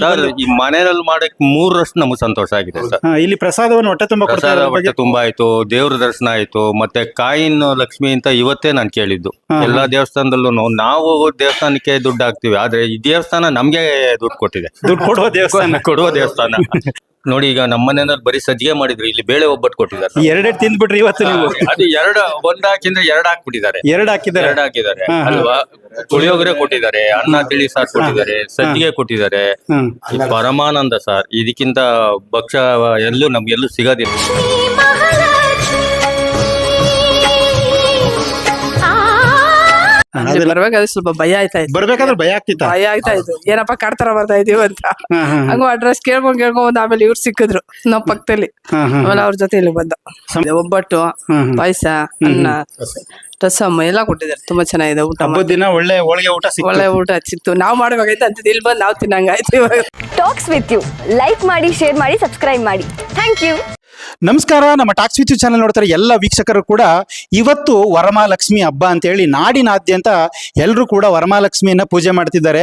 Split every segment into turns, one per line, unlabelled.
Sir ಈ ಮನೆಯಲ್ಲಿ ಮಾಡಕ್ ಮೂರರಷ್ಟು ನಮ್ಗೆ ಸಂತೋಷ ಆಗಿದೆ ಸರ್.
ಹಾ, ಇಲ್ಲಿ ಪ್ರಸಾದವನ್ನು ಹೊಟ್ಟೆ ತುಂಬಾ ಕೊಡ್ತಾ
ಪ್ರಸಾದ
ಇರೋದ್ರ ಬಗ್ಗೆ
ಹೊಟ್ಟೆ ತುಂಬಾ ಆಯ್ತು ದೇವ್ರ ದರ್ಶನ ಆಯ್ತು ಮತ್ತೆ ಕಾಯಿನ್ ಲಕ್ಷ್ಮಿ ಅಂತ ಇವತ್ತೇ ನಾನು ಕೇಳಿದ್ದು.
ಹಾ.
ಎಲ್ಲಾ ದೇವಸ್ಥಾನದಲ್ಲೂ ನಾವು ದೇವಸ್ಥಾನಕ್ಕೆ ದುಡ್ಡು ಹಾಕ್ತಿವಿ ಆದ್ರೆ ಈ ದೇವಸ್ಥಾನ ನಮ್ಗೆ ದುಡ್ಡು ಕೊಟ್ಟಿದೆ.
ದುಡ್ಡು ಕೊಡುವ ದೇವಸ್ಥಾನ.
ಕೊಡುವ ದೇವಸ್ಥಾನ. ನೋಡಿ ಈಗ ನಮ್ಮ ಮನೆಯಲ್ಲಿ ಬರೀ ಸಜ್ಜಿಗೆ ಮಾಡಿದ್ರು ಇಲ್ಲಿ ಬೇಳೆ ಒಬ್ಬಟ್ಟು ಕೊಟ್ಟಿದ್ದಾರೆ
ಎರಡೆರಡು ತಿಂದ್ಬಿಟ್ರಿ ಇವತ್ತು ನೀವು.
ಅದು ಎರಡು ಒಂದ್ ಹಾಕಿದ್ರೆ ಎರಡು ಹಾಕ್ಬಿಟ್ಟಿದ್ದಾರೆ.
ಎರಡು ಹಾಕಿದ್ದಾರೆ.
ಎರಡು ಹಾಕಿದ್ದಾರೆ. ಅಲ್ವಾ? ಪುಳಿಯೋಗರೆ ಕೊಟ್ಟಿದ್ದಾರೆ ಅನ್ನ ತಿಳಿ ಸಾರ್ ಕೊಟ್ಟಿದ್ದಾರೆ ಸಜ್ಜಿಗೆ ಕೊಟ್ಟಿದ್ದಾರೆ.
ಹ್ಮ್
ಪರಮಾನಂದ ಸರ್ ಇದಕ್ಕಿಂತ ಭಕ್ಷ್ಯ ಎಲ್ಲೂ ನಮ್ಗೆಲ್ಲೂ ಸಿಗೋದಿಲ್ಲ.
ಬರ್ಬೇಕಾದ್ರೆ ಸ್ವಲ್ಪ ಭಯ ಆಯ್ತಾ ಇತ್ತು.
ಬರ್ಬೇಕಾದ್ರೆ ಭಯ ಆಗ್ತಿತ್ತ?
ಭಯ ಆಗ್ತಾ ಇತ್ತು. ಏನಪ್ಪ ಕಾಡ್ತಾರ ಬರ್ತಾ ಇದೀವಿ ಅಂತ. ಹಂಗ ಅಡ್ರೆಸ್ ಕೇಳ್ಕೊಂಡ್ ಕೇಳ್ಕೊಂಡ್ ಆಮೇಲೆ ಇವ್ರು ಸಿಕ್ಕಿದ್ರು ನಮ್ ಪಕ್ಕದಲ್ಲಿ. ಆಮೇಲೆ ಅವ್ರ ಜೊತೆ ಇಲ್ಲಿ ಬಂದ. ಒಬ್ಬಟ್ಟು
ಪಾಯ್ಸ.
ಪಾಯಸ ಅನ್ನ ರಸಮ್ಮ ಎಲ್ಲ ಕೊಟ್ಟಿದ್ದಾರೆ. ತುಂಬಾ ಚೆನ್ನಾಗಿದೆ ಊಟ.
ಹಬ್ಬದ ದಿನ ಒಳ್ಳೆ ಒಳಗೆ ಊಟ
ಒಳ್ಳೆ ಊಟ ಸಿಕ್ತು. ನಾವ್ ಮಾಡ್ಬೇಕಾಯ್ತು ಅಂತ ಇಲ್ಲಿ ಬಂದು ನಾವ್ ತಿನ್ನಂಗಾಯ್ತು ಇವಾಗ.
ಟಾಕ್ಸ್ ವಿತ್ ಯು ಲೈಕ್ ಮಾಡಿ ಶೇರ್ ಮಾಡಿ ಸಬ್ಸ್ಕ್ರೈಬ್ ಮಾಡಿ. ಥ್ಯಾಂಕ್ ಯು
ನಮಸ್ಕಾರ, ನಮ್ಮ ಟಾಕ್ಸ್ ವಿಚ್ ಚಾನೆಲ್ ನೋಡ್ತಾರೆ ಎಲ್ಲ ವೀಕ್ಷಕರು ಕೂಡ ಇವತ್ತು ವರಮಹಾಲಕ್ಷ್ಮಿ ಹಬ್ಬ ಅಂತ ಹೇಳಿ ನಾಡಿನಾದ್ಯಂತ ಎಲ್ಲರೂ ಕೂಡ ವರಮಹಾಲಕ್ಷ್ಮಿಯನ್ನ ಪೂಜೆ ಮಾಡ್ತಿದ್ದಾರೆ.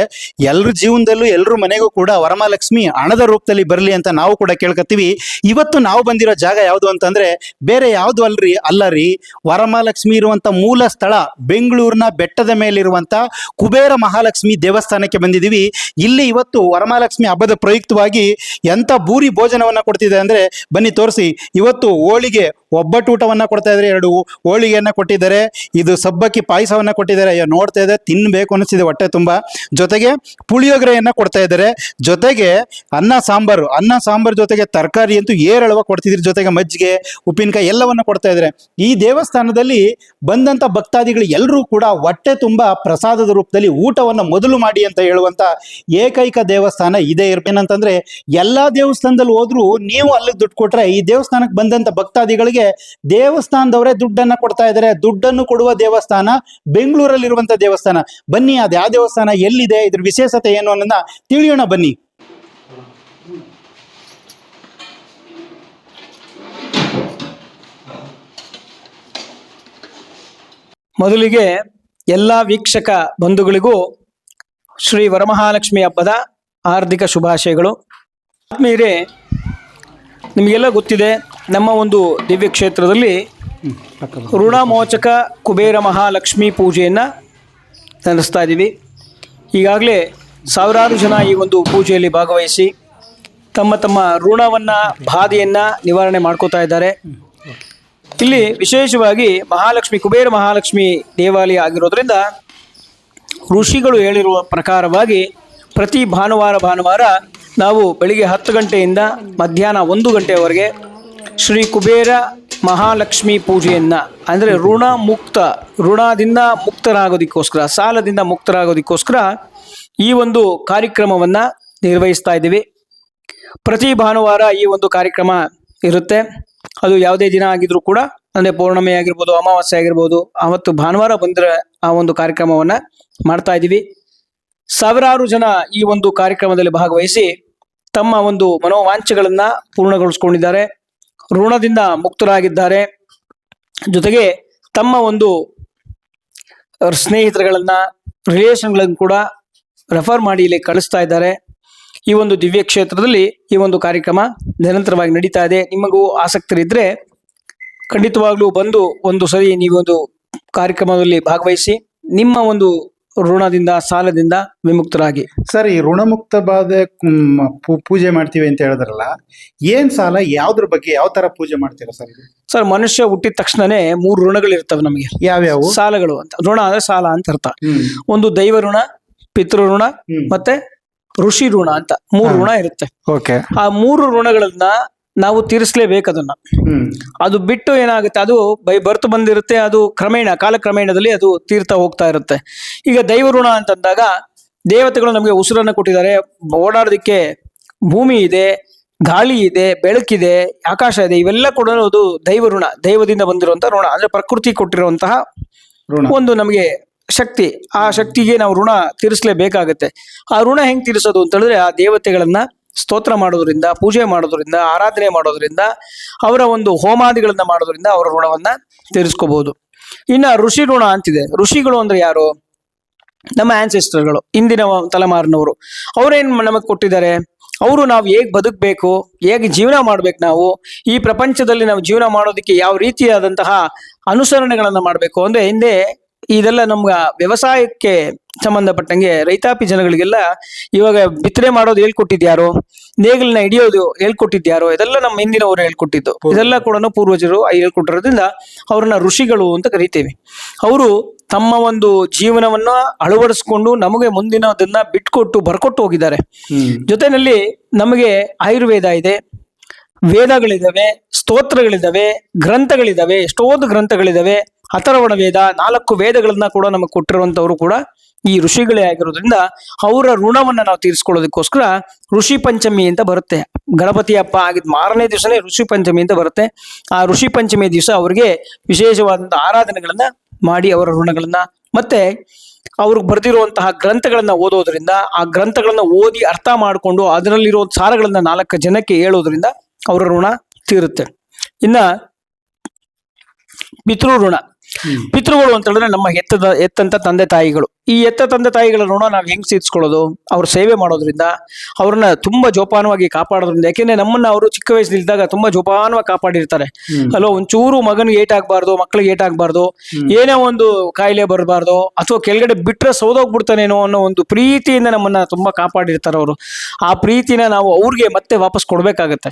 ಎಲ್ಲರ ಜೀವನದಲ್ಲೂ ಎಲ್ಲರ ಮನೆಗೂ ಕೂಡ ವರಮಹಾಲಕ್ಷ್ಮಿ ಹಣದ ರೂಪದಲ್ಲಿ ಬರಲಿ ಅಂತ ನಾವು ಕೂಡ ಕೇಳ್ಕೊತೀವಿ ಇವತ್ತು ನಾವು ಬಂದಿರೋ ಜಾಗ ಯಾವುದು ಅಂತಂದ್ರೆ ಬೇರೆ ಯಾವುದು ಅಲ್ರಿ? ಅಲ್ಲ ರೀ, ವರಮಹಾಲಕ್ಷ್ಮಿ ಇರುವಂತ ಮೂಲ ಸ್ಥಳ ಬೆಂಗಳೂರಿನ ಬೆಟ್ಟದ ಮೇಲಿರುವಂತ ಕುಬೇರ ಮಹಾಲಕ್ಷ್ಮಿ ದೇವಸ್ಥಾನಕ್ಕೆ ಬಂದಿದ್ದೀವಿ. ಇಲ್ಲಿ ಇವತ್ತು ವರಮಹಾಲಕ್ಷ್ಮಿ ಹಬ್ಬದ ಪ್ರಯುಕ್ತವಾಗಿ ಎಂತ ಭೂರಿ ಭೋಜನವನ್ನ ಕೊಡ್ತಿದೆ ಅಂದ್ರೆ ಬನ್ನಿ ತೋರಿಸಿ. ಇವತ್ತು ಹೋಳಿಗೆ ಒಬ್ಬಟ್ಟು ಊಟವನ್ನ ಕೊಡ್ತಾ ಇದ್ದಾರೆ ಎರಡು ಹೋಳಿಗೆಯನ್ನ ಕೊಟ್ಟಿದ್ದಾರೆ. ಇದು ಸಬ್ಬಕ್ಕಿ ಪಾಯಸವನ್ನ ಕೊಟ್ಟಿದ್ದಾರೆ. ಅಯ್ಯೋ, ನೋಡ್ತಾ ಇದೆ ತಿನ್ನಬೇಕು ಅನಿಸ್ತಿದೆ ಹೊಟ್ಟೆ ತುಂಬಾ. ಜೊತೆಗೆ ಪುಳಿಯೋಗರೆಯನ್ನು ಕೊಡ್ತಾ ಇದ್ದಾರೆ. ಜೊತೆಗೆ ಅನ್ನ, ಸಾಂಬಾರು. ಅನ್ನ, ಸಾಂಬಾರು ಜೊತೆಗೆ ತರಕಾರಿ ಅಂತೂ ಏರಳವ ಕೊಡ್ತಿದ್ರು. ಜೊತೆಗೆ ಮಜ್ಜಿಗೆ, ಉಪ್ಪಿನಕಾಯಿ ಎಲ್ಲವನ್ನ ಕೊಡ್ತಾ ಇದ್ದಾರೆ. ಈ ದೇವಸ್ಥಾನದಲ್ಲಿ ಬಂದಂತ ಭಕ್ತಾದಿಗಳು ಎಲ್ಲರೂ ಕೂಡ ಹೊಟ್ಟೆ ತುಂಬಾ ಪ್ರಸಾದದ ರೂಪದಲ್ಲಿ ಊಟವನ್ನ ಮೊದಲು ಮಾಡಿ ಅಂತ ಹೇಳುವಂತ ಏಕೈಕ ದೇವಸ್ಥಾನ ಇದೇ ಏನಂತಂದ್ರೆ, ಎಲ್ಲಾ ದೇವಸ್ಥಾನದಲ್ಲಿ ಹೋದ್ರು ನೀವು ಅಲ್ಲಿಗೆ ದುಡ್ಡು ಕೊಟ್ರೆ ಈ ದೇವಸ್ಥಾನಕ್ಕೆ ಬಂದಂತ ಭಕ್ತಾದಿಗಳಿಗೆ ದೇವಸ್ಥಾನದವರೇ ದುಡ್ಡನ್ನ ಕೊಡ್ತಾ ಇದ್ದಾರೆ. ದುಡ್ಡನ್ನು ಕೊಡುವ ದೇವಸ್ಥಾನ ಬೆಂಗಳೂರಲ್ಲಿ ಇರುವಂತ ದೇವಸ್ಥಾನ. ಬನ್ನಿ, ಅದು ಯಾವ ದೇವಸ್ಥಾನ, ಎಲ್ಲಿದೆ, ಇದ್ರ ವಿಶೇಷತೆ ಏನು ಅನ್ನೋದನ್ನ ತಿಳಿಯೋಣ ಬನ್ನಿ.
ಮೊದಲಿಗೆ ಎಲ್ಲ ವೀಕ್ಷಕ ಬಂಧುಗಳಿಗೂ ಶ್ರೀ ವರಮಹಾಲಕ್ಷ್ಮಿ ಹಬ್ಬದ ಹಾರ್ದಿಕ ಶುಭಾಶಯಗಳು. ಆತ್ಮೀಯರೇ ನಿಮಗೆಲ್ಲ ಗೊತ್ತಿದೆ, ನಮ್ಮ ಒಂದು ದಿವ್ಯ ಕ್ಷೇತ್ರದಲ್ಲಿ ಋಣಮೋಚಕ ಕುಬೇರ ಮಹಾಲಕ್ಷ್ಮಿ ಪೂಜೆಯನ್ನು ನಡೆಸ್ತಾ ಇದ್ದೀವಿ ಈಗಾಗಲೇ ಸಾವಿರಾರು ಜನ ಈ ಒಂದು ಪೂಜೆಯಲ್ಲಿ ಭಾಗವಹಿಸಿ ತಮ್ಮ ತಮ್ಮ ಋಣವನ್ನು, ಬಾಧೆಯನ್ನು ನಿವಾರಣೆ ಮಾಡ್ಕೋತಾ ಇದ್ದಾರೆ. ಇಲ್ಲಿ ವಿಶೇಷವಾಗಿ ಮಹಾಲಕ್ಷ್ಮಿ, ಕುಬೇರ ಮಹಾಲಕ್ಷ್ಮಿ ದೇವಾಲಯ ಆಗಿರೋದ್ರಿಂದ ಋಷಿಗಳು ಹೇಳಿರುವ ಪ್ರಕಾರವಾಗಿ ಪ್ರತಿ ಭಾನುವಾರ ಭಾನುವಾರ ನಾವು ಬೆಳಿಗ್ಗೆ ಹತ್ತು ಗಂಟೆಯಿಂದ ಮಧ್ಯಾಹ್ನ ಒಂದು ಗಂಟೆಯವರೆಗೆ ಶ್ರೀ ಕುಬೇರ ಮಹಾಲಕ್ಷ್ಮಿ ಪೂಜೆಯನ್ನು, ಅಂದರೆ ಋಣ ಮುಕ್ತ, ಋಣದಿಂದ ಮುಕ್ತರಾಗೋದಕ್ಕೋಸ್ಕರ, ಸಾಲದಿಂದ ಮುಕ್ತರಾಗೋದಕ್ಕೋಸ್ಕರ ಈ ಒಂದು ಕಾರ್ಯಕ್ರಮವನ್ನು ನಿರ್ವಹಿಸ್ತಾ ಇದ್ದೀವಿ. ಪ್ರತಿ ಭಾನುವಾರ ಈ ಒಂದು ಕಾರ್ಯಕ್ರಮ ಇರುತ್ತೆ. ಅದು ಯಾವುದೇ ದಿನ ಆಗಿದ್ರೂ ಕೂಡ, ಅಂದರೆ ಪೌರ್ಣಮಿ ಆಗಿರ್ಬೋದು, ಅಮಾವಾಸ್ಯೆ ಆಗಿರ್ಬೋದು ಅವತ್ತು ಭಾನುವಾರ ಬಂದರೆ ಆ ಒಂದು ಕಾರ್ಯಕ್ರಮವನ್ನ ಮಾಡ್ತಾ ಇದ್ದೀವಿ. ಸಾವಿರಾರು ಜನ ಈ ಒಂದು ಕಾರ್ಯಕ್ರಮದಲ್ಲಿ ಭಾಗವಹಿಸಿ ತಮ್ಮ ಒಂದು ಮನೋವಾಂಛೆಗಳನ್ನ ಪೂರ್ಣಗೊಳಿಸ್ಕೊಂಡಿದ್ದಾರೆ, ಋಣದಿಂದ ಮುಕ್ತರಾಗಿದ್ದಾರೆ. ಜೊತೆಗೆ ತಮ್ಮ ಒಂದು ಸ್ನೇಹಿತರುಗಳನ್ನ ರಿಲೇಷನ್ಗಳನ್ನು ಕೂಡ ರೆಫರ್ ಮಾಡಿ ಇಲ್ಲಿ ಕಳಿಸ್ತಾ ಇದ್ದಾರೆ. ಈ ಒಂದು ದಿವ್ಯ ಕ್ಷೇತ್ರದಲ್ಲಿ ಈ ಒಂದು ಕಾರ್ಯಕ್ರಮ ನಿರಂತರವಾಗಿ ನಡೀತಾ ಇದೆ. ನಿಮಗೂ ಆಸಕ್ತರಿದ್ರೆ ಖಂಡಿತವಾಗ್ಲೂ ಬಂದು ಒಂದು ಸರಿ ನೀವೊಂದು ಕಾರ್ಯಕ್ರಮದಲ್ಲಿ ಭಾಗವಹಿಸಿ, ನಿಮ್ಮ ಒಂದು ಋಣದಿಂದ ಸಾಲದಿಂದ ವಿಮುಕ್ತರಾಗಿ.
ಸರ್ ಈ ಋಣಮುಕ್ತ ಬಾಧೆ ಮ್, ಪೂ- ಪೂಜೆ ಮಾಡ್ತೀವಿ ಅಂತ ಹೇಳಿದ್ರಲ್ಲ ಏನ್ ಸಾಲ ಯಾವ್ದ್ರ ಬಗ್ಗೆ ಯಾವ ತರ ಪೂಜೆ ಮಾಡ್ತೀರಾ ಸರ್ ಇದು?
ಸರ್ ಮನುಷ್ಯ ಹುಟ್ಟಿದ ತಕ್ಷಣನೇ ಮೂರು ಋಣಗಳು ಇರ್ತವೆ ನಮಗೆ.
ಯಾವ್ಯಾವು?
ಸಾಲಗಳು ಅಂತ. ಋಣ ಅಂದ್ರೆ ಸಾಲ ಅಂತ ಅರ್ಥ.
ಹ್ಮ್.
ಒಂದು ದೈವ ಋಣ ಪಿತೃ ಋಣ
ಹ್ಮ್.
ಮತ್ತೆ ಋಷಿ ಋಣ ಅಂತ. ಮೂರು ಋಣ ಇರುತ್ತೆ.
ಓಕೆ.
ಆ ಮೂರು ಋಣಗಳನ್ನ ನಾವು ತೀರಿಸಲೇಬೇಕು ಅದನ್ನ. ಅದು ಬಿಟ್ಟು ಏನಾಗುತ್ತೆ ಅದು ಬೈ ಬರ್ತು ಬಂದಿರುತ್ತೆ ಅದು ಕ್ರಮೇಣ ಕಾಲಕ್ರಮೇಣದಲ್ಲಿ ಅದು ತೀರ್ತಾ ಹೋಗ್ತಾ ಇರುತ್ತೆ. ಈಗ ದೈವ ಋಣ ಅಂತಂದಾಗ ದೇವತೆಗಳು ನಮಗೆ ಉಸಿರನ್ನು ಕೊಟ್ಟಿದ್ದಾರೆ. ಓಡಾಡೋದಕ್ಕೆ ಭೂಮಿ ಇದೆ ಗಾಳಿ ಇದೆ ಬೆಳಕಿದೆ ಆಕಾಶ ಇದೆ ಇವೆಲ್ಲ ಕೂಡ ಅದು ದೈವ ಋಣ ದೈವದಿಂದ ಬಂದಿರುವಂತಹ ಋಣ ಅಂದ್ರೆ ಪ್ರಕೃತಿ ಕೊಟ್ಟಿರುವಂತಹ
ಋಣ.
ಒಂದು ನಮಗೆ ಶಕ್ತಿ. ಆ ಶಕ್ತಿಗೆ ನಾವು ಋಣ ತೀರಿಸಲೇಬೇಕಾಗತ್ತೆ. ಆ ಋಣ ಹೆಂಗ್ ತೀರಿಸೋದು ಅಂತ ಹೇಳಿದ್ರೆ ಆ ದೇವತೆಗಳನ್ನ ಸ್ತೋತ್ರ ಮಾಡೋದ್ರಿಂದ, ಪೂಜೆ ಮಾಡೋದ್ರಿಂದ, ಆರಾಧನೆ ಮಾಡೋದ್ರಿಂದ, ಅವರ ಒಂದು ಹೋಮಾದಿಗಳನ್ನ ಮಾಡೋದ್ರಿಂದ ಅವರ ಋಣವನ್ನ ತೀರಿಸ್ಕೋಬಹುದು. ಇನ್ನ ಋಷಿ ಋಣ ಅಂತಿದೆ. ಋಷಿಗಳು ಅಂದ್ರೆ ಯಾರು? ನಮ್ಮ ಆನ್ಸೆಸ್ಟರ್ಗಳು ಇಂದಿನ ತಲೆಮಾರಿನವರು. ಅವ್ರೇನ್ ನಮಗೆ ಕೊಟ್ಟಿದ್ದಾರೆ? ಅವರು ನಾವು ಹೇಗೆ ಬದುಕಬೇಕು? ಹೇಗೆ ಜೀವನ ಮಾಡ್ಬೇಕು ನಾವು? ಈ ಪ್ರಪಂಚದಲ್ಲಿ ನಾವು ಜೀವನ ಮಾಡೋದಕ್ಕೆ ಯಾವ ರೀತಿಯಾದಂತಹ ಅನುಸರಣೆಗಳನ್ನ ಮಾಡಬೇಕು? ಅಂದ್ರೆ ಹಿಂದೆ ಇದೆಲ್ಲ ನಮ್ಗ ವ್ಯವಸಾಯಕ್ಕೆ ಸಂಬಂಧಪಟ್ಟಂಗೆ ರೈತಾಪಿ ಜನಗಳಿಗೆಲ್ಲ ಇವಾಗ ಬಿತ್ತನೆ ಮಾಡೋದು ಹೇಳ್ಕೊಟ್ಟಿದ್ಯಾರೋ ನೇಗಿಲನ್ನ ಹಿಡಿಯೋದು ಹೇಳ್ಕೊಟ್ಟಿದ್ಯಾರೋ ಇದೆಲ್ಲ ನಮ್ಮ ಹಿಂದಿನವರು ಹೇಳ್ಕೊಟ್ಟಿದ್ದು. ಇದೆಲ್ಲ ಕೂಡ ಪೂರ್ವಜರು ಹೇಳ್ಕೊಟ್ಟಿರೋದ್ರಿಂದ ಅವ್ರನ್ನ ಋಷಿಗಳು ಅಂತ ಕರಿತೇವೆ. ಅವರು ತಮ್ಮ ಒಂದು ಜೀವನವನ್ನ ಅಳವಡಿಸ್ಕೊಂಡು ನಮಗೆ ಮುಂದಿನದನ್ನ ಬಿಟ್ಕೊಟ್ಟು ಬರ್ಕೊಟ್ಟು ಹೋಗಿದ್ದಾರೆ. ಜೊತೆನಲ್ಲಿ ನಮಗೆ ಆಯುರ್ವೇದ ಇದೆ ವೇದಗಳಿದಾವೆ ಸ್ತೋತ್ರಗಳಿದಾವೆ ಗ್ರಂಥಗಳಿದಾವೆ ಎಷ್ಟೊಂದು ಗ್ರಂಥಗಳಿದಾವೆ. ಅಥರ್ವಣ ವೇದ ನಾಲ್ಕು ವೇದಗಳನ್ನ ಕೂಡ ನಮಗೆ ಕೊಟ್ಟಿರುವಂತವರು ಕೂಡ ಈ ಋಷಿಗಳೇ ಆಗಿರೋದ್ರಿಂದ ಅವರ ಋಣವನ್ನ ನಾವು ತೀರಿಸ್ಕೊಳ್ಳೋದಕ್ಕೋಸ್ಕರ ಋಷಿ ಪಂಚಮಿ ಅಂತ ಬರುತ್ತೆ. ಗಣಪತಿ ಹಬ್ಬ ಆಗಿದ್ ಮಾರನೇ ದಿವಸನೇ ಋಷಿ ಪಂಚಮಿ ಅಂತ ಬರುತ್ತೆ. ಆ ಋಷಿ ಪಂಚಮಿ ದಿವಸ ಅವರಿಗೆ ವಿಶೇಷವಾದಂತಹ ಆರಾಧನೆಗಳನ್ನ ಮಾಡಿ ಅವರ ಋಣಗಳನ್ನ ಮತ್ತೆ ಅವ್ರಿಗೆ ಬರೆದಿರುವಂತಹ ಗ್ರಂಥಗಳನ್ನ ಓದೋದ್ರಿಂದ ಆ ಗ್ರಂಥಗಳನ್ನ ಓದಿ ಅರ್ಥ ಮಾಡಿಕೊಂಡು ಅದರಲ್ಲಿರೋ ಸಾರಗಳನ್ನ ನಾಲ್ಕು ಜನಕ್ಕೆ ಹೇಳೋದ್ರಿಂದ ಅವರ ಋಣ ತೀರುತ್ತೆ. ಇನ್ನ ಪಿತೃ ಋಣ ಪಿತೃಗಳು ಅಂತ ಹೇಳಿದ್ರೆ ನಮ್ಮ ಎತ್ತದ ಎತ್ತಂತ ತಂದೆ ತಾಯಿಗಳು. ಈ ಎತ್ತ ತಂದೆ ತಾಯಿಗಳ ಋಣ ನಾವು ಹೆಂಗ್ ಸೀರ್ಸ್ಕೊಳ್ಳೋದು ಅವ್ರ ಸೇವೆ ಮಾಡೋದ್ರಿಂದ ಅವ್ರನ್ನ ತುಂಬಾ ಜೋಪಾನವಾಗಿ ಕಾಪಾಡೋದ್ರಿಂದ ಯಾಕೆಂದ್ರೆ ನಮ್ಮನ್ನ ಅವರು ಚಿಕ್ಕ ವಯಸ್ಸಲ್ಲಿದ್ದಾಗ ತುಂಬಾ ಜೋಪಾನವಾಗಿ ಕಾಪಾಡಿರ್ತಾರೆ. ಅಲ್ಲೋ ಒಂಚೂರು ಮಗನಿಗೆ ಏಟ್ ಆಗ್ಬಾರ್ದು ಮಕ್ಳಿಗೆ ಏಟ್ ಆಗ್ಬಾರ್ದು ಏನೇ ಒಂದು ಕಾಯಿಲೆ ಬರಬಾರ್ದು ಅಥವಾ ಕೆಳಗಡೆ ಬಿಟ್ರೆ ಸೌದೋಗ್ಬಿಡ್ತಾನೇನೋ ಅನ್ನೋ ಒಂದು ಪ್ರೀತಿಯಿಂದ ನಮ್ಮನ್ನ ತುಂಬಾ ಕಾಪಾಡಿರ್ತಾರೆ ಅವರು. ಆ ಪ್ರೀತಿನ ನಾವು ಅವ್ರಿಗೆ ಮತ್ತೆ ವಾಪಸ್ ಕೊಡ್ಬೇಕಾಗತ್ತೆ.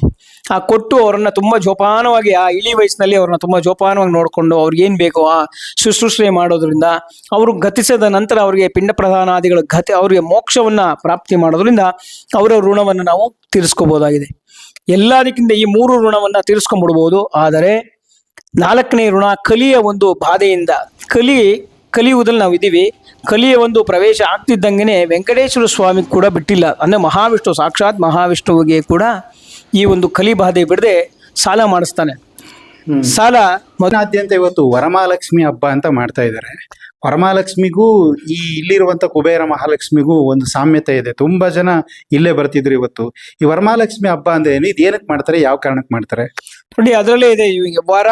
ಆ ಕೊಟ್ಟು ಅವ್ರನ್ನ ತುಂಬಾ ಜೋಪಾನವಾಗಿ ಆ ಇಳಿ ವಯಸ್ಸಿನಲ್ಲಿ ಅವ್ರನ್ನ ತುಂಬಾ ಜೋಪಾನವಾಗಿ ನೋಡ್ಕೊಂಡು ಅವ್ರಿಗೆ ಏನ್ ಬೇಕೋ ಶುಶ್ರೂಷೆ ಮಾಡೋದ್ರಿಂದ ಅವರು ಗತಿಸಿದ ನಂತರ ಅವರಿಗೆ ಪಿಂಡ ಪ್ರಧಾನಾದಿಗಳ ಗತಿ, ಅವರಿಗೆ ಮೋಕ್ಷವನ್ನ ಪ್ರಾಪ್ತಿ ಮಾಡೋದ್ರಿಂದ ಅವರ ಋಣವನ್ನು ನಾವು ತೀರಿಸ್ಕೋಬಹುದಾಗಿದೆ ಎಲ್ಲದಕ್ಕಿಂತ ಈ ಮೂರು ಋಣವನ್ನ ತೀರಿಸ್ಕೊಂಡ್ಬಿಡ್ಬೋದು ಆದರೆ ನಾಲ್ಕನೇ ಋಣ ಕಲಿಯ ಒಂದು ಬಾಧೆಯಿಂದ, ಕಲಿ ಕಲಿಯುವುದಲ್ಲಿ ನಾವು ಇದ್ದೀವಿ ಕಲಿಯ ಒಂದು ಪ್ರವೇಶ ಆಗ್ತಿದ್ದಂಗೆನೆ ವೆಂಕಟೇಶ್ವರ ಸ್ವಾಮಿ ಕೂಡ ಬಿಟ್ಟಿಲ್ಲ. ಅಂದ್ರೆ ಮಹಾವಿಷ್ಣು, ಸಾಕ್ಷಾತ್ ಮಹಾವಿಷ್ಣುವಿಗೆ ಕೂಡ ಈ ಒಂದು ಕಲಿ ಬಾಧೆ ಬಿಡದೆ ಸಾಲ ಮಾಡಿಸ್ತಾನೆ. ಸಾಲ ಮೊದ
ಮೊದಲಾದ್ಯಂತ ಇವತ್ತು ವರಮಹಾಲಕ್ಷ್ಮಿ ಹಬ್ಬ ಅಂತ ಮಾಡ್ತಾ ಇದ್ದಾರೆ. ವರಮಹಾಲಕ್ಷ್ಮಿಗೂ ಈ ಇಲ್ಲಿರುವಂತ ಕುಬೇರ ಮಹಾಲಕ್ಷ್ಮಿಗೂ ಒಂದು ಸಾಮ್ಯತೆ ಇದೆ. ತುಂಬಾ ಜನ ಇಲ್ಲೇ ಬರ್ತಿದ್ರು ಇವತ್ತು. ಈ ವರಮಹಾಲಕ್ಷ್ಮಿ ಹಬ್ಬ ಅಂದ್ರೆ ಏನು? ಇದು ಏನಕ್ಕೆ ಮಾಡ್ತಾರೆ? ಯಾವ ಕಾರಣಕ್ಕೆ ಮಾಡ್ತಾರೆ?
ನೋಡಿ ಅದರಲ್ಲೇ ಇದೆ ವರ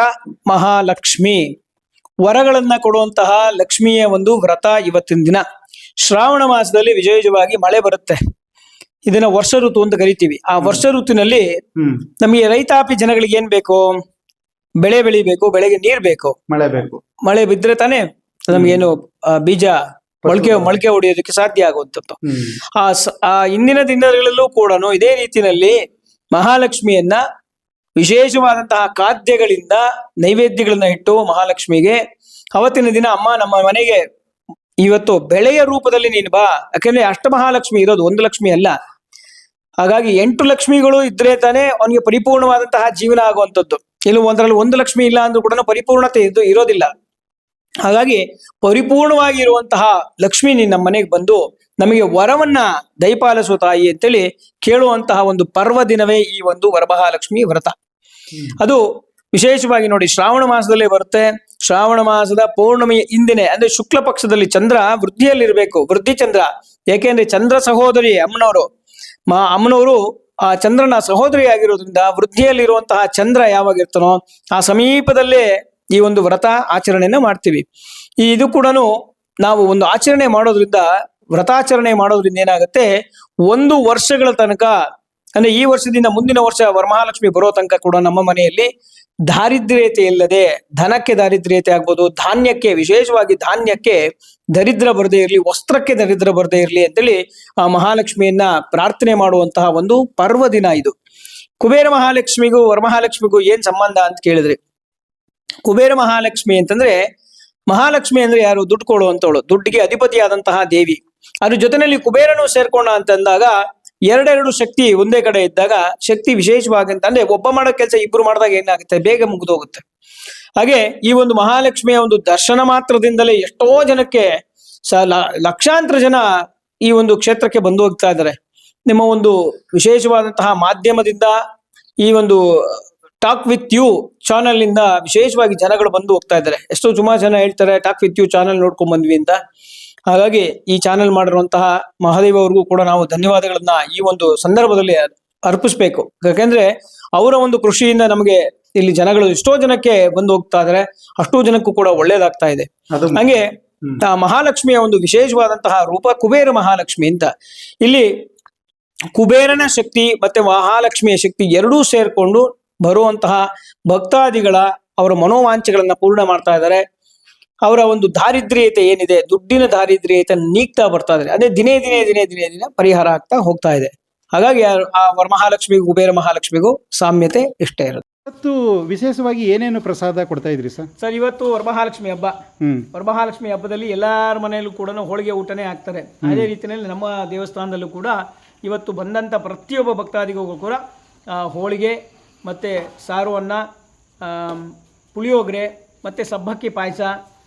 ಮಹಾಲಕ್ಷ್ಮಿ. ವರಗಳನ್ನ ಕೊಡುವಂತಹ ಲಕ್ಷ್ಮಿಯ ಒಂದು ವ್ರತ ಇವತ್ತಿನ ದಿನ. ಶ್ರಾವಣ ಮಾಸದಲ್ಲಿ ವಿಜಯವಾಗಿ ಮಳೆ ಬರುತ್ತೆ. ಇದನ್ನ ವರ್ಷ ಋತು ಅಂತ ಕರಿತೀವಿ. ಆ ವರ್ಷ ಋತುವಿನಲ್ಲಿ
ಹ್ಮ್.
ನಮಗೆ ರೈತಾಪಿ ಜನಗಳಿಗೆ ಏನ್ ಬೇಕು? ಬೆಳೆ ಬೆಳಿಬೇಕು ಬೆಳೆಗೆ ನೀರ್ ಬೇಕು.
ಮಳೆ ಬೇಕು.
ಮಳೆ ಬಿದ್ರೆ ತಾನೇ ನಮ್ಗೇನು ಆ, ಬೀಜ ಮೊಳಕೆ ಮೊಳಕೆ ಹೊಡೆಯೋದಕ್ಕೆ ಸಾಧ್ಯ ಆಗುವಂಥದ್ದು.
ಹ್ಮ್.
ಆ ಸ- ಆ ಇಂದಿನ ದಿನಗಳಲ್ಲೂ ಕೂಡ ಇದೇ ರೀತಿಯಲ್ಲಿ ಮಹಾಲಕ್ಷ್ಮಿಯನ್ನ ವಿಶೇಷವಾದಂತಹ ಖಾದ್ಯಗಳಿಂದ ನೈವೇದ್ಯಗಳನ್ನ ಇಟ್ಟು ಮಹಾಲಕ್ಷ್ಮಿಗೆ ಅವತ್ತಿನ ದಿನ ಅಮ್ಮ ನಮ್ಮ ಮನೆಗೆ ಇವತ್ತು ಬೆಳೆಯ ರೂಪದಲ್ಲಿ ನೀನು ಬಾ. ಯಾಕೆಂದ್ರೆ ಅಷ್ಟಮಹಾಲಕ್ಷ್ಮಿ ಇರೋದು ಒಂದು ಲಕ್ಷ್ಮಿ ಅಲ್ಲ. ಹಾಗಾಗಿ ಎಂಟು ಲಕ್ಷ್ಮಿಗಳು ಇದ್ರೆ ತಾನೇ ಅವನಿಗೆ ಪರಿಪೂರ್ಣವಾದಂತಹ ಜೀವನ ಆಗುವಂಥದ್ದು. ಇನ್ನು ಒಂದರಲ್ಲಿ ಒಂದು ಲಕ್ಷ್ಮಿ ಇಲ್ಲ ಅಂದ್ರೂ ಕೂಡ ಪರಿಪೂರ್ಣತೆ ಇದು ಇರೋದಿಲ್ಲ. ಹಾಗಾಗಿ ಪರಿಪೂರ್ಣವಾಗಿರುವಂತಹ ಲಕ್ಷ್ಮಿ ನಿನ್ನ ಮನೆಗೆ ಬಂದು ನಮಗೆ ವರವನ್ನ ದಯಪಾಲಿಸುವ ತಾಯಿ ಅಂತೇಳಿ ಕೇಳುವಂತಹ ಒಂದು ಪರ್ವ ದಿನವೇ ಈ ಒಂದು ವರಮಹಾಲಕ್ಷ್ಮಿ ವ್ರತ. ಅದು ವಿಶೇಷವಾಗಿ ನೋಡಿ ಶ್ರಾವಣ ಮಾಸದಲ್ಲಿ ಬರುತ್ತೆ. ಶ್ರಾವಣ ಮಾಸದ ಪೌರ್ಣಮಿಯ ಹಿಂದಿನೇ ಅಂದ್ರೆ ಶುಕ್ಲ ಪಕ್ಷದಲ್ಲಿ ಚಂದ್ರ ವೃದ್ಧಿಯಲ್ಲಿರ್ಬೇಕು, ವೃದ್ಧಿ ಚಂದ್ರ. ಏಕೆಂದ್ರೆ ಚಂದ್ರ ಸಹೋದರಿ ಅಮ್ಮನವರು. ಮಾ ಅಮ್ಮನವರು ಆ ಚಂದ್ರನ ಸಹೋದರಿ ಆಗಿರೋದ್ರಿಂದ ವೃದ್ಧಿಯಲ್ಲಿರುವಂತಹ ಚಂದ್ರ ಯಾವಾಗ ಇರ್ತಾನೋ ಆ ಸಮೀಪದಲ್ಲೇ ಈ ಒಂದು ವ್ರತ ಆಚರಣೆಯನ್ನು ಮಾಡ್ತೀವಿ. ಇದು ಕೂಡ ನಾವು ಒಂದು ಆಚರಣೆ ಮಾಡೋದ್ರಿಂದ, ವ್ರತಾಚರಣೆ ಮಾಡೋದ್ರಿಂದ ಏನಾಗುತ್ತೆ, ಒಂದು ವರ್ಷಗಳ ತನಕ, ಅಂದ್ರೆ ಈ ವರ್ಷದಿಂದ ಮುಂದಿನ ವರ್ಷ ವರಮಹಾಲಕ್ಷ್ಮಿ ಬರೋ ತನಕ ಕೂಡ ನಮ್ಮ ಮನೆಯಲ್ಲಿ ದಾರಿದ್ರ್ಯತೆ ಇಲ್ಲದೆ ಧನಕ್ಕೆ ದಾರಿದ್ರ್ಯತೆ ಆಗ್ಬೋದು, ಧಾನ್ಯಕ್ಕೆ, ವಿಶೇಷವಾಗಿ ಧಾನ್ಯಕ್ಕೆ ದರಿದ್ರ ಬರದೇ ಇರಲಿ, ವಸ್ತ್ರಕ್ಕೆ ದರಿದ್ರ ಬರದೇ ಇರಲಿ ಅಂತೇಳಿ ಆ ಮಹಾಲಕ್ಷ್ಮಿಯನ್ನ ಪ್ರಾರ್ಥನೆ ಮಾಡುವಂತಹ ಒಂದು ಪರ್ವ ದಿನ ಇದು. ಕುಬೇರ ಮಹಾಲಕ್ಷ್ಮಿಗೂ, ವರಮಹಾಲಕ್ಷ್ಮಿಗೂ ಏನ್ ಸಂಬಂಧ ಅಂತ ಕೇಳಿದ್ರಿ, ಕುಬೇರ ಮಹಾಲಕ್ಷ್ಮಿ ಅಂತಂದ್ರೆ, ಮಹಾಲಕ್ಷ್ಮಿ ಅಂದ್ರೆ ಯಾರು? ದುಡ್ಡು ಕೊಡುವಂತವಳು, ದುಡ್ಡಿಗೆ ಅಧಿಪತಿಯಾದಂತಹ ದೇವಿ. ಅದ್ರ ಜೊತೆನಲ್ಲಿ ಕುಬೇರನು ಸೇರ್ಕೊಂಡ ಅಂತಂದಾಗ ಎರಡೆರಡು ಶಕ್ತಿ ಒಂದೇ ಕಡೆ ಇದ್ದಾಗ ಶಕ್ತಿ ವಿಶೇಷವಾಗಿ ಅಂತ ಅಂದ್ರೆ ಒಬ್ಬ ಮಾಡೋ ಕೆಲಸ ಇಬ್ರು ಮಾಡಿದಾಗ ಏನಾಗುತ್ತೆ? ಬೇಗ ಮುಗಿದೋಗುತ್ತೆ ಹಾಗೆ ಈ ಒಂದು ಮಹಾಲಕ್ಷ್ಮಿಯ ಒಂದು ದರ್ಶನ ಮಾತ್ರದಿಂದಲೇ ಎಷ್ಟೋ ಜನಕ್ಕೆ ಸ ಲಕ್ಷಾಂತರ ಜನ ಈ ಒಂದು ಕ್ಷೇತ್ರಕ್ಕೆ ಬಂದು ಹೋಗ್ತಾ ಇದ್ದಾರೆ. ನಿಮ್ಮ ಒಂದು ವಿಶೇಷವಾದಂತಹ ಮಾಧ್ಯಮದಿಂದ ಈ ಒಂದು ಟಾಕ್ ವಿತ್ ಯು ಚಾನಲ್ ಇಂದ ವಿಶೇಷವಾಗಿ ಜನಗಳು ಬಂದು ಹೋಗ್ತಾ ಇದ್ದಾರೆ. ಎಷ್ಟೋ ಸುಮಾರು ಜನ ಹೇಳ್ತಾರೆ ಟಾಕ್ ವಿತ್ ಯು ಚಾನಲ್ ನೋಡ್ಕೊಂಡ್ ಬಂದ್ವಿ ಅಂತ. ಹಾಗಾಗಿ ಈ ಚಾನೆಲ್ ಮಾಡಿರುವಂತಹ ಮಹಾದೇವ್ ಅವ್ರಿಗೂ ಕೂಡ ನಾವು ಧನ್ಯವಾದಗಳನ್ನ ಈ ಒಂದು ಸಂದರ್ಭದಲ್ಲಿ ಅರ್ಪಿಸ್ಬೇಕು. ಯಾಕೆಂದ್ರೆ ಅವರ ಒಂದು ಕೃಷಿಯಿಂದ ನಮಗೆ ಇಲ್ಲಿ ಜನಗಳು ಎಷ್ಟೋ ಜನಕ್ಕೆ ಬಂದು ಹೋಗ್ತಾ ಇದ್ರೆ ಅಷ್ಟೋ ಜನಕ್ಕೂ ಕೂಡ ಒಳ್ಳೇದಾಗ್ತಾ ಇದೆ. ಹಂಗೆ ಆ ಮಹಾಲಕ್ಷ್ಮಿಯ ಒಂದು ವಿಶೇಷವಾದಂತಹ ರೂಪ ಕುಬೇರ ಮಹಾಲಕ್ಷ್ಮಿ ಅಂತ. ಇಲ್ಲಿ ಕುಬೇರನ ಶಕ್ತಿ ಮತ್ತೆ ಮಹಾಲಕ್ಷ್ಮಿಯ ಶಕ್ತಿ ಎರಡೂ ಸೇರ್ಕೊಂಡು ಬರುವಂತಹ ಭಕ್ತಾದಿಗಳ ಅವರ ಮನೋವಾಂಚೆಗಳನ್ನ ಪೂರ್ಣ ಮಾಡ್ತಾ ಇದ್ದಾರೆ ಅವರ ಒಂದು ದಾರಿದ್ರ್ಯತೆ ಏನಿದೆ ದುಡ್ಡಿನ ದಾರಿದ್ರ್ಯತೆ ನೀಗ್ತಾ ಬರ್ತಾ ಇದ್ರೆ ಅದೇ ದಿನೇ ದಿನೇ ದಿನೇ ದಿನೇ ದಿನ ಪರಿಹಾರ ಆಗ್ತಾ ಹೋಗ್ತಾ ಇದೆ. ಹಾಗಾಗಿ ಆ- ಆ ವರಮಹಾಲಕ್ಷ್ಮಿಗೂ ಕುಬೇರ ಮಹಾಲಕ್ಷ್ಮಿಗೂ ಸಾಮ್ಯತೆ ಇಷ್ಟ ಇರುತ್ತೆ.
ಇವತ್ತು ವಿಶೇಷವಾಗಿ ಏನೇನು ಪ್ರಸಾದ ಕೊಡ್ತಾ ಇದ್ರಿ ಸರ್?
ಸರ್ ಇವತ್ತು ವರಮಹಾಲಕ್ಷ್ಮಿ ಹಬ್ಬ.
ಹ್ಮ್.
ವರಮಹಾಲಕ್ಷ್ಮಿ ಹಬ್ಬದಲ್ಲಿ ಎಲ್ಲರ ಮನೆಯಲ್ಲೂ ಕೂಡ ಹೋಳಿಗೆ ಊಟನೇ ಆಗ್ತಾರೆ ಅದೇ ರೀತಿಯಲ್ಲಿ ನಮ್ಮ ದೇವಸ್ಥಾನದಲ್ಲೂ ಕೂಡ ಇವತ್ತು ಬಂದಂಥ ಪ್ರತಿಯೊಬ್ಬ ಭಕ್ತಾದಿಗೂ ಕೂಡ ಹೋಳಿಗೆ ಮತ್ತು ಸಾರು ಅನ್ನ ಪುಳಿಯೋಗರೆ ಮತ್ತು ಸಬ್ಬಕ್ಕಿ ಪಾಯಸ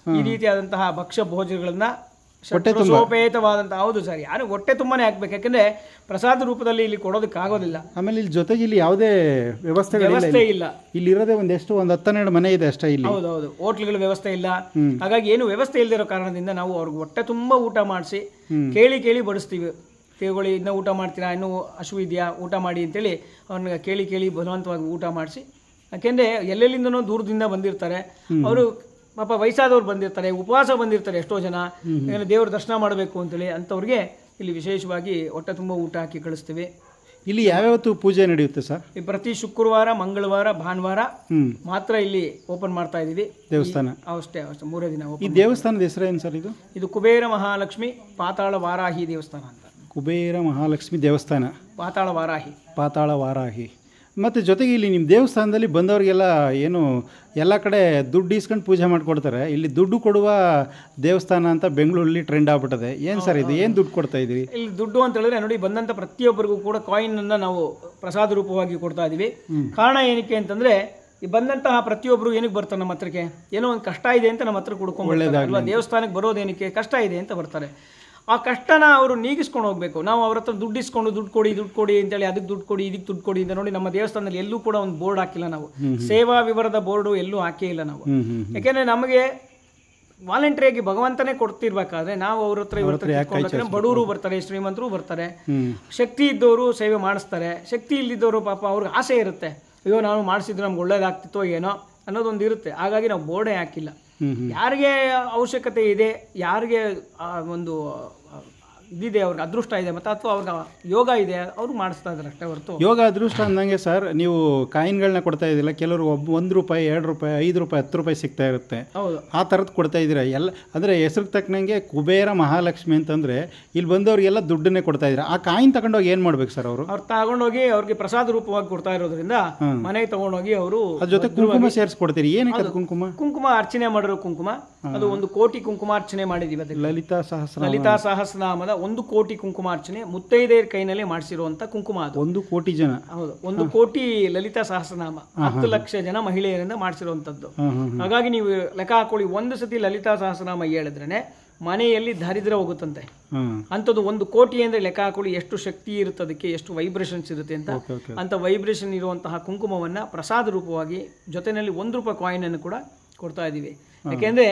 ಈ ರೀತಿಯಾದಂತಹ ಭಕ್ಷ್ಯ ಭೋಜನಗಳನ್ನ ಸೋಪೇತವಾದಂತಹ ಹೌದು ಸರ್ ಯಾರು ಹೊಟ್ಟೆ ತುಂಬಾನೇ ಹಾಕ್ಬೇಕು. ಯಾಕಂದ್ರೆ ಪ್ರಸಾದ ರೂಪದಲ್ಲಿ ಇಲ್ಲಿ ಕೊಡೋದಕ್ಕಾಗೋದಿಲ್ಲ.
ಆಮೇಲೆ ಇಲ್ಲಿ ಜೊತೆಗೆ ಇಲ್ಲಿ ಯಾವುದೇ ವ್ಯವಸ್ಥೆಗಳಿಲ್ಲ
ವ್ಯವಸ್ಥೆ ಇಲ್ಲ.
ಇಲ್ಲಿ. ಇರೋದೇ ಒಂದೆಷ್ಟು ಒಂದು ಹತ್ತನ್ನೆರಡು ಮನೆ ಇದೆ ಅಷ್ಟೇ ಇಲ್ಲಿ.
ಹೌದು ಹೋಟ್ಲ್ಗಳ ವ್ಯವಸ್ಥೆ ಇಲ್ಲ. ಹಾಗಾಗಿ ಏನು ವ್ಯವಸ್ಥೆ ಇಲ್ಲದಿರೋ ಕಾರಣದಿಂದ ನಾವು ಅವ್ರಿಗೆ ಹೊಟ್ಟೆ ತುಂಬಾ ಊಟ ಮಾಡಿಸಿ ಕೇಳಿ ಕೇಳಿ ಬಡಿಸ್ತೀವಿ. ಕೇಳಿ ಇನ್ನ ಊಟ ಮಾಡ್ತೀರಾ? ಇನ್ನು ಹಶು ಇದೆಯಾ? ಊಟ ಮಾಡಿ ಅಂತೇಳಿ ಅವ್ರನ್ನ ಕೇಳಿ ಕೇಳಿ ಬಲವಂತವಾಗಿ ಊಟ ಮಾಡಿಸಿ. ಯಾಕೆಂದರೆ ಎಲ್ಲೆಲ್ಲಿಂದನೋ ದೂರದಿಂದ ಬಂದಿರ್ತಾರೆ. ಅವರು ಪಾಪ ವಯಸ್ಸಾದವ್ರು ಬಂದಿರ್ತಾರೆ ಉಪವಾಸ ಬಂದಿರ್ತಾರೆ ಎಷ್ಟೋ ಜನ. ಏನು ದೇವ್ರ ದರ್ಶನ ಮಾಡಬೇಕು ಅಂತೇಳಿ ಅಂಥವ್ರಿಗೆ ಇಲ್ಲಿ ವಿಶೇಷವಾಗಿ ಹೊಟ್ಟೆ ತುಂಬ ಊಟ ಹಾಕಿ ಕಳಿಸ್ತೀವಿ.
ಇಲ್ಲಿ ಯಾವ್ಯಾವತ್ತು ಪೂಜೆ ನಡೆಯುತ್ತೆ ಸರ್?
ಈ ಪ್ರತಿ ಶುಕ್ರವಾರ ಮಂಗಳವಾರ ಭಾನುವಾರ ಮಾತ್ರ ಇಲ್ಲಿ ಓಪನ್ ಮಾಡ್ತಾ ಇದ್ದೀವಿ.
ದೇವಸ್ಥಾನ?
ಅಷ್ಟೇ ಅಷ್ಟೇ ಮೂರೇ ದಿನ
ಈ ದೇವಸ್ಥಾನದ ಹೆಸರು ಏನು ಸರ್ ಇದು?
ಇದು ಕುಬೇರ ಮಹಾಲಕ್ಷ್ಮಿ ಪಾತಾಳ ವಾರಾಹಿ ದೇವಸ್ಥಾನ ಅಂತ.
ಕುಬೇರ ಮಹಾಲಕ್ಷ್ಮಿ ದೇವಸ್ಥಾನ.
ಪಾತಾಳ ವಾರಾಹಿ.
ಪಾತಾಳ ವಾರಾಹಿ. ಮತ್ತು ಜೊತೆಗೆ ಇಲ್ಲಿ ನಿಮ್ಮ ದೇವಸ್ಥಾನದಲ್ಲಿ ಬಂದವರಿಗೆಲ್ಲ ಏನು ಎಲ್ಲ ಕಡೆ ದುಡ್ಡು ಇಸ್ಕೊಂಡು ಪೂಜೆ ಮಾಡಿಕೊಡ್ತಾರೆ. ಇಲ್ಲಿ ದುಡ್ಡು ಕೊಡುವ ದೇವಸ್ಥಾನ ಅಂತ ಬೆಂಗಳೂರಲ್ಲಿ ಟ್ರೆಂಡ್ ಆಗ್ಬಿಟ್ಟದೆ. ಏನು ಸರ್ ಇದು? ಏನು ದುಡ್ಡು ಕೊಡ್ತಾ ಇದ್ದೀವಿ
ಇಲ್ಲಿ ದುಡ್ಡು ಅಂತ ಹೇಳಿದ್ರೆ ನೋಡಿ ಬಂದಂಥ ಪ್ರತಿಯೊಬ್ಬರಿಗೂ ಕೂಡ ಕಾಯಿನನ್ನು ಅನ್ನ ನಾವು ಪ್ರಸಾದ ರೂಪವಾಗಿ ಕೊಡ್ತಾ ಇದ್ದೀವಿ ಕಾರಣ ಏನಕ್ಕೆ ಅಂತಂದರೆ ಈ ಬಂದಂತಹ ಪ್ರತಿಯೊಬ್ಬರು ಏನಕ್ಕೆ ಬರ್ತಾರೆ ನಮ್ಮ ಹತ್ರಕ್ಕೆ? ಏನೋ ಒಂದು ಕಷ್ಟ ಇದೆ ಅಂತ ನಮ್ಮ ಹತ್ರ ಕುಡ್ಕೊಂಡು ಅಲ್ವಾ? ದೇವಸ್ಥಾನಕ್ಕೆ ಬರೋದೇನಕ್ಕೆ ಕಷ್ಟ ಇದೆ ಅಂತ ಬರ್ತಾರೆ. ಆ ಕಷ್ಟನ ಅವರು ನೀಗಿಸ್ಕೊಂಡು ಹೋಗಬೇಕು. ನಾವು ಅವ್ರ ಹತ್ರ ದುಡ್ಡು ಇಸ್ಕೊಂಡು ದುಡ್ಡು ಕೊಡಿ ದುಡ್ಡು ಕೊಡಿ ಅಂತೇಳಿ ಅದಕ್ಕೆ ದುಡ್ಡು ಕೊಡಿ ಇದಕ್ಕೆ ದುಡ್ಡು ಕೊಡಿ ಅಂತ ನೋಡಿ ನಮ್ಮ ದೇವಸ್ಥಾನದಲ್ಲಿ ಎಲ್ಲೂ ಕೂಡ ಒಂದು ಬೋರ್ಡ್ ಹಾಕಿಲ್ಲ ನಾವು. ಸೇವಾ ವಿವರದ ಬೋರ್ಡು ಎಲ್ಲೂ ಹಾಕೇ ಇಲ್ಲ ನಾವು. ಯಾಕೆಂದರೆ ನಮಗೆ ವಾಲಂಟ್ರಿಯಾಗಿ ಭಗವಂತನೇ ಕೊಡ್ತಿರ್ಬೇಕಾದ್ರೆ ನಾವು ಅವ್ರ ಹತ್ರ ಇವ್ರ ಹತ್ರ ಬಡವರು ಬರ್ತಾರೆ ಶ್ರೀಮಂತರು ಬರ್ತಾರೆ. ಶಕ್ತಿ ಇದ್ದವರು ಸೇವೆ ಮಾಡಿಸ್ತಾರೆ. ಶಕ್ತಿ ಇಲ್ಲದಿದ್ದವರು ಪಾಪ ಅವ್ರಿಗೆ ಆಸೆ ಇರುತ್ತೆ. ಅಯ್ಯೋ ನಾವು ಮಾಡಿಸಿದ್ರೆ ನಮ್ಗೆ ಒಳ್ಳೇದಾಗ್ತಿತ್ತೋ ಏನೋ ಅನ್ನೋದೊಂದು ಇರುತ್ತೆ ಹಾಗಾಗಿ ನಾವು ಬೋರ್ಡೇ ಹಾಕಿಲ್ಲ. ಯಾರಿಗೆ ಅವಶ್ಯಕತೆ ಇದೆ ಯಾರಿಗೆ ಒಂದು ಇದಿದೆ ಅವ್ರಿಗೆ ಅದೃಷ್ಟ ಇದೆ ಮತ್ತು ಅಥವಾ ಅವ್ರಿಗೆ ಯೋಗ ಇದೆ ಅವರು ಮಾಡಿಸ್ತಾ ಇದ್ದಾರೆ ಅಷ್ಟೇ ಹೊರತು.
ಯೋಗ ಅದೃಷ್ಟ ಅಂದಂಗೆ ಸರ್ ನೀವು ಕಾಯಿನ್ಗಳನ್ನ ಕೊಡ್ತಾ ಇದ್ದಿಲ್ಲ ಕೆಲವರು ಒಬ್ಬ ಒಂದು ರೂಪಾಯಿ ಎರಡು ರೂಪಾಯಿ ಐದು ರೂಪಾಯಿ ಹತ್ತು ರೂಪಾಯಿ ಸಿಗ್ತಾ ಇರುತ್ತೆ.
ಹೌದು.
ಆ ಥರದ್ದು ಕೊಡ್ತಾ ಇದ್ದೀರಾ? ಎಲ್ಲ ಅಂದರೆ ಹೆಸ್ರಿಗೆ ತಕ್ಕನಂಗೆ ಕುಬೇರ ಮಹಾಲಕ್ಷ್ಮಿ ಅಂತಂದರೆ ಇಲ್ಲಿ ಬಂದವರಿಗೆಲ್ಲ ದುಡ್ಡನ್ನೇ ಕೊಡ್ತಾ ಇದ್ದೀರಾ? ಆ ಕಾಯಿನ್ ತಗೊಂಡೋಗಿ ಏನು ಮಾಡ್ಬೇಕು ಸರ್ ಅವರು?
ಅವ್ರು ತಗೊಂಡೋಗಿ ಅವ್ರಿಗೆ ಪ್ರಸಾದ ರೂಪವಾಗಿ ಕೊಡ್ತಾ ಇರೋದ್ರಿಂದ ಮನೆಗೆ ತಗೊಂಡೋಗಿ ಅವರು
ಅದ್ರ ಜೊತೆ ಕುಂಕುಮ ಸೇರಿಸ್ಕೊಡ್ತೀರಿ. ಏನಕ್ಕೆ ಅದು ಕುಂಕುಮ?
ಕುಂಕುಮ ಅರ್ಚನೆ ಮಾಡಿರೋ ಕುಂಕುಮ. ಅದು ಒಂದು ಕೋಟಿ ಕುಂಕುಮ ಅರ್ಚನೆ ಮಾಡಿದೀವಿ ಅದಕ್ಕೆ.
ಲಲಿತಾ ಸಹಸ್ರ
ಲಲಿತಾ ಸಹಸ್ರನಾಮದ ಒಂದು ಕೋಟಿ ಕುಂಕುಮಾರ್ಚನೆ ಮುತ್ತೈದೆಯರ ಕೈನಲ್ಲೇ ಮಾಡಿಸಿರುವಂತ ಕುಂಕುಮ ಅದು.
ಒಂದು ಕೋಟಿ ಜನ.
ಹೌದು ಒಂದು ಕೋಟಿ ಲಲಿತಾ ಸಹಸ್ರನಾಮ. ಹತ್ತು ಲಕ್ಷ ಜನ ಮಹಿಳೆಯರಿಂದ ಮಾಡಿಸಿರುವಂತದ್ದು. ಹಾಗಾಗಿ ನೀವು ಲೆಕ್ಕ ಹಾಕೊಳ್ಳಿ ಒಂದು ಸತಿ ಲಲಿತಾ ಸಹಸ್ರನಾಮ ಹೇಳಿದ್ರೆ ಮನೆಯಲ್ಲಿ ದಾರಿದ್ರ ಹೋಗುತ್ತಂತೆ.
ಅಂತದು
ಅಂಥದ್ದು ಒಂದು ಕೋಟಿ ಅಂದ್ರೆ ಲೆಕ್ಕ ಹಾಕೊಳ್ಳಿ ಎಷ್ಟು ಶಕ್ತಿ ಇರುತ್ತೆ ಅದಕ್ಕೆ ಎಷ್ಟು ವೈಬ್ರೇಷನ್ಸ್ ಇರುತ್ತೆ ಅಂತ. ಅಂತ ವೈಬ್ರೇಷನ್ ಇರುವಂತಹ ಕುಂಕುಮವನ್ನ ಪ್ರಸಾದ ರೂಪವಾಗಿ ಜೊತೆಯಲ್ಲಿ ಒಂದು ರೂಪಾಯಿ ಕಾಯಿನ್ ಅನ್ನು ಕೂಡ ಕೊಡ್ತಾ ಇದೀವಿ ಯಾಕೆಂದ್ರೆ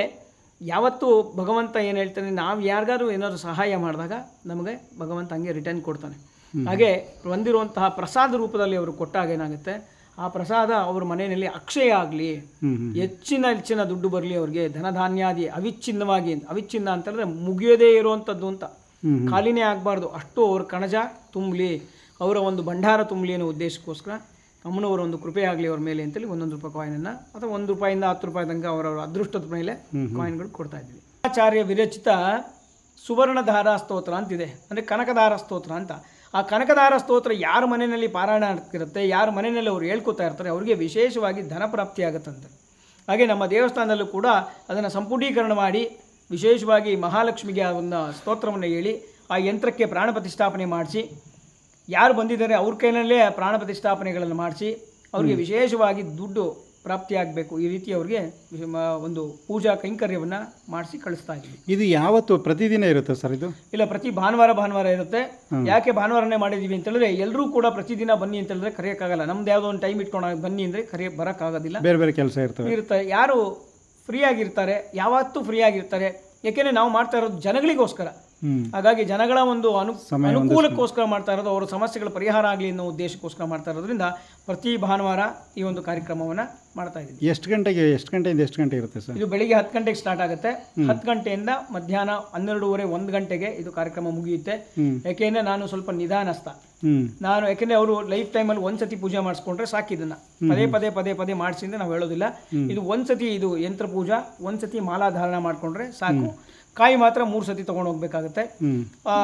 ಯಾವತ್ತು ಭಗವಂತ ಏನು ಹೇಳ್ತಾನೆ ನಾವು ಯಾರಿಗಾದ್ರೂ ಏನಾದ್ರು ಸಹಾಯ ಮಾಡಿದಾಗ ನಮಗೆ ಭಗವಂತ ಹಂಗೆ ರಿಟರ್ನ್ ಕೊಡ್ತಾನೆ. ಹಾಗೆ ಬಂದಿರುವಂತಹ ಪ್ರಸಾದ ರೂಪದಲ್ಲಿ ಅವರು ಕೊಟ್ಟಾಗ ಏನಾಗುತ್ತೆ ಆ ಪ್ರಸಾದ ಅವ್ರ ಮನೆಯಲ್ಲಿ ಅಕ್ಷಯ ಆಗಲಿ ಹೆಚ್ಚಿನ ಹೆಚ್ಚಿನ ದುಡ್ಡು ಬರಲಿ ಅವ್ರಿಗೆ ಧನಧಾನ್ಯಾದಿ ಅವಿಚ್ಛಿನ್ನವಾಗಿ ಅವಿಚ್ಛಿನ್ನ ಅಂತಂದ್ರೆ ಮುಗಿಯೋದೇ ಇರುವಂಥದ್ದು ಅಂತ. ಖಾಲಿನೇ ಆಗಬಾರ್ದು. ಅಷ್ಟು ಅವ್ರ ಕಣಜ ತುಂಬಲಿ ಅವರ ಒಂದು ಭಂಡಾರ ತುಂಬಲಿ ಅನ್ನೋ ಉದ್ದೇಶಕ್ಕೋಸ್ಕರ ಅಮ್ಮನವರ ಒಂದು ಕೃಪೆ ಆಗಲಿ ಅವ್ರ ಮೇಲೆ ಅಂತೇಳಿ ಒಂದೊಂದು ರೂಪಾಯಿ ಕಾಯಿನನ್ನು ಅಥವಾ ಒಂದು ರೂಪಾಯಿಂದ ಹತ್ತು ರೂಪಾಯಿ ತನಕ ಅವರವರ ಅದೃಷ್ಟದ ಮೇಲೆ ಕಾಯಿನ್ಗಳು ಕೊಡ್ತಾ ಇದ್ವಿ. ಆಚಾರ್ಯ ವಿರಚಿತ ಸುವರ್ಣಧಾರ ಸ್ತೋತ್ರ ಅಂತಿದೆ. ಅಂದರೆ ಕನಕಧಾರ ಸ್ತೋತ್ರ ಅಂತ. ಆ ಕನಕಧಾರ ಸ್ತೋತ್ರ ಯಾರ ಮನೆಯಲ್ಲಿ ಪಾರಾಯಣ ಆಗ್ತಿರುತ್ತೆ ಯಾರ ಮನೆಯಲ್ಲಿ ಅವರು ಹೇಳ್ಕೊತಾ ಇರ್ತಾರೆ ಅವರಿಗೆ ವಿಶೇಷವಾಗಿ ಧನ ಪ್ರಾಪ್ತಿ ಆಗುತ್ತಂತೆ. ಹಾಗೆ ನಮ್ಮ ದೇವಸ್ಥಾನದಲ್ಲೂ ಕೂಡ ಅದನ್ನು ಸಂಪುಟೀಕರಣ ಮಾಡಿ ವಿಶೇಷವಾಗಿ ಮಹಾಲಕ್ಷ್ಮಿಗೆ ಆ ಒಂದು ಸ್ತೋತ್ರವನ್ನು ಹೇಳಿ ಆ ಯಂತ್ರಕ್ಕೆ ಪ್ರಾಣ ಪ್ರತಿಷ್ಠಾಪನೆ ಮಾಡಿಸಿ ಯಾರು ಬಂದಿದ್ದಾರೆ ಅವ್ರ ಕೈನಲ್ಲೇ ಪ್ರಾಣ ಪ್ರತಿಷ್ಠಾಪನೆಗಳನ್ನು ಮಾಡಿಸಿ ಅವರಿಗೆ ವಿಶೇಷವಾಗಿ ದುಡ್ಡು ಪ್ರಾಪ್ತಿಯಾಗಬೇಕು. ಈ ರೀತಿ ಅವ್ರಿಗೆ ಒಂದು ಪೂಜಾ ಕೈಂಕರ್ಯವನ್ನು ಮಾಡಿಸಿ ಕಳಿಸ್ತಾ ಇದ್ದೀವಿ.
ಇದು ಯಾವತ್ತು ಪ್ರತಿದಿನ ಇರುತ್ತೆ ಸರ್ ಇದು?
ಇಲ್ಲ ಪ್ರತಿ ಭಾನುವಾರ ಭಾನುವಾರ ಇರುತ್ತೆ. ಯಾಕೆ ಭಾನುವಾರನೇ ಮಾಡಿದ್ದೀವಿ ಅಂತ ಹೇಳಿದ್ರೆ ಎಲ್ಲರೂ ಕೂಡ ಪ್ರತಿದಿನ ಬನ್ನಿ ಅಂತ ಹೇಳಿದ್ರೆ ಕರೆಯೋಕ್ಕಾಗಲ್ಲ. ನಮ್ದು ಯಾವುದೋ ಒಂದು ಟೈಮ್ ಇಟ್ಕೊಂಡು ಬನ್ನಿ ಅಂದರೆ ಕರೆಯ ಬರೋಕ್ಕಾಗೋದಿಲ್ಲ.
ಬೇರೆ ಬೇರೆ ಕೆಲಸ ಇರ್ತವೆ.
ಇರುತ್ತೆ. ಯಾರು ಫ್ರೀ ಆಗಿರ್ತಾರೆ ಯಾವತ್ತೂ ಫ್ರೀ ಆಗಿರ್ತಾರೆ ಯಾಕೆಂದರೆ ನಾವು ಮಾಡ್ತಾ ಇರೋದು ಜನಗಳಿಗೋಸ್ಕರ. ಹಾಗಾಗಿ ಜನಗಳ ಒಂದು ಅನು ಅನುಕೂಲಕ್ಕೋಸ್ಕರ ಮಾಡ್ತಾ ಇರೋದು ಅವರ ಸಮಸ್ಯೆಗಳ ಪರಿಹಾರ ಆಗಲಿ ಅನ್ನೋ ಉದ್ದೇಶಕ್ಕೋಸ್ಕರ ಮಾಡ್ತಾ ಇರೋದ್ರಿಂದ ಪ್ರತಿ ಭಾನುವಾರ ಈ ಒಂದು ಕಾರ್ಯಕ್ರಮವನ್ನ ಮಾಡ್ತಾ ಇದ್ದೀವಿ.
ಎಷ್ಟು ಗಂಟೆಗೆ ಎಷ್ಟು ಗಂಟೆಯಿಂದ ಎಷ್ಟು ಗಂಟೆ ಇರುತ್ತೆ ಸರ್?
ಇದು ಬೆಳಿಗ್ಗೆ ಹತ್ತು ಗಂಟೆಗೆ ಸ್ಟಾರ್ಟ್ ಆಗುತ್ತೆ. ಹತ್ತು ಗಂಟೆಯಿಂದ ಮಧ್ಯಾಹ್ನ ಹನ್ನೆರಡೂವರೆ ಒಂದು ಗಂಟೆಗೆ ಇದು ಕಾರ್ಯಕ್ರಮ ಮುಗಿಯುತ್ತೆ. ಯಾಕೆಂದರೆ ನಾನು ಸ್ವಲ್ಪ ನಿಧಾನಸ್ಥ. ನಾನು ಯಾಕೆಂದ್ರೆ ಅವರು ಲೈಫ್ ಟೈಮಲ್ಲಿ ಒಂದ್ಸತಿ ಪೂಜೆ ಮಾಡಿಸ್ಕೊಂಡ್ರೆ ಸಾಕು ಇದನ್ನ. ಪದೇ ಪದೇ ಪದೇ ಪದೇ ಮಾಡಿಸಿದ್ರೆ ನಾವು ಹೇಳೋದಿಲ್ಲ. ಇದು ಒಂದ್ಸತಿ ಇದು ಯಂತ್ರ ಪೂಜಾ ಒಂದ್ಸತಿ ಮಾಲಾಧಾರಣ ಮಾಡ್ಕೊಂಡ್ರೆ ಸಾಕು. ಕಾಯಿ ಮಾತ್ರ ಮೂರು ಸತಿ ತೊಗೊಂಡು ಹೋಗ್ಬೇಕಾಗತ್ತೆ. ಆ,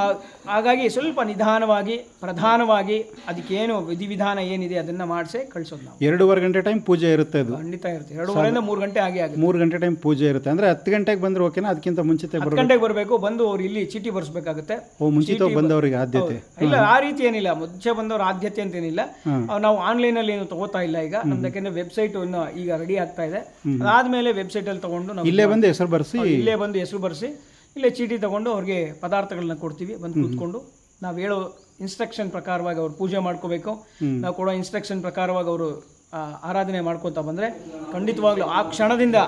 ಹಾಗಾಗಿ ಸ್ವಲ್ಪ ನಿಧಾನವಾಗಿ ಪ್ರಧಾನವಾಗಿ ಅದಕ್ಕೇನು ವಿಧಿವಿಧಾನ ಏನಿದೆ ಅದನ್ನ ಮಾಡಿಸಿ ಕಳಿಸೋದು ನಾವು.
ಎರಡೂವರೆ ಗಂಟೆ ಟೈಮ್ ಪೂಜೆ ಇರುತ್ತೆ ಅದು.
ಖಂಡಿತ ಇರುತ್ತೆ. ಎರಡೂವರೆಯಿಂದ ಮೂರು ಗಂಟೆ ಆಗಿ ಆಗುತ್ತೆ.
ಮೂರು ಗಂಟೆ ಟೈಮ್ ಪೂಜೆ ಇರುತ್ತೆ. ಅಂದ್ರೆ ಹತ್ತು ಗಂಟೆಗೆ ಬಂದ್ರೆ ಓಕೆನಾ ಅದಕ್ಕಿಂತ ಮುಂಚಿತ
ಹತ್ತು ಗಂಟೆಗೆ ಬರಬೇಕು ಬಂದು ಅವ್ರು ಇಲ್ಲಿ ಚೀಟಿ ಬರ್ಸ್ಬೇಕಾಗುತ್ತೆ.
ಓ ಮುಂಚಿತ ಬಂದವರಿಗೆ ಆದ್ಯತೆ.
ಇಲ್ಲ ಆ ರೀತಿ ಏನಿಲ್ಲ. ಮುಂಚೆ ಬಂದವ್ರ ಆದ್ಯತೆ ಅಂತ ಏನಿಲ್ಲ ನಾವು ಆನ್ಲೈನ್ ಅಲ್ಲಿ ಏನು ತಗೋತಾ ಇಲ್ಲ ಈಗ. ನಮ್ದಕ್ಕೆ ಯಾಕೆಂದ್ರೆ ವೆಬ್ಸೈಟ್ ಇನ್ನು ಈಗ ರೆಡಿ ಆಗ್ತಾ ಇದೆ. ಅದಾದ್ಮೇಲೆ ವೆಬ್ಸೈಟ್ ಅಲ್ಲಿ ತಗೊಂಡು ನಾವು
ಇಲ್ಲೇ ಬಂದು ಹೆಸರು ಬರ್ಸಿ.
ಇಲ್ಲೇ ಬಂದು ಹೆಸರು ಬರೆಸಿ. ಇಲ್ಲೇ ಚೀಟಿ ತೊಗೊಂಡು ಅವ್ರಿಗೆ ಪದಾರ್ಥಗಳನ್ನ ಕೊಡ್ತೀವಿ. ಬಂದು ಕೂತ್ಕೊಂಡು ನಾವು ಹೇಳೋ ಇನ್ಸ್ಟ್ರಕ್ಷನ್ ಪ್ರಕಾರವಾಗಿ ಅವ್ರು ಪೂಜೆ ಮಾಡ್ಕೋಬೇಕು. ನಾವು ಕೊಡೋ ಇನ್ಸ್ಟ್ರಕ್ಷನ್ ಪ್ರಕಾರವಾಗಿ ಅವರು ಆರಾಧನೆ ಮಾಡ್ಕೊತಾ ಬಂದ್ರೆ ಖಂಡಿತವಾಗ್ಲೂ ಆ ಕ್ಷಣದಿಂದ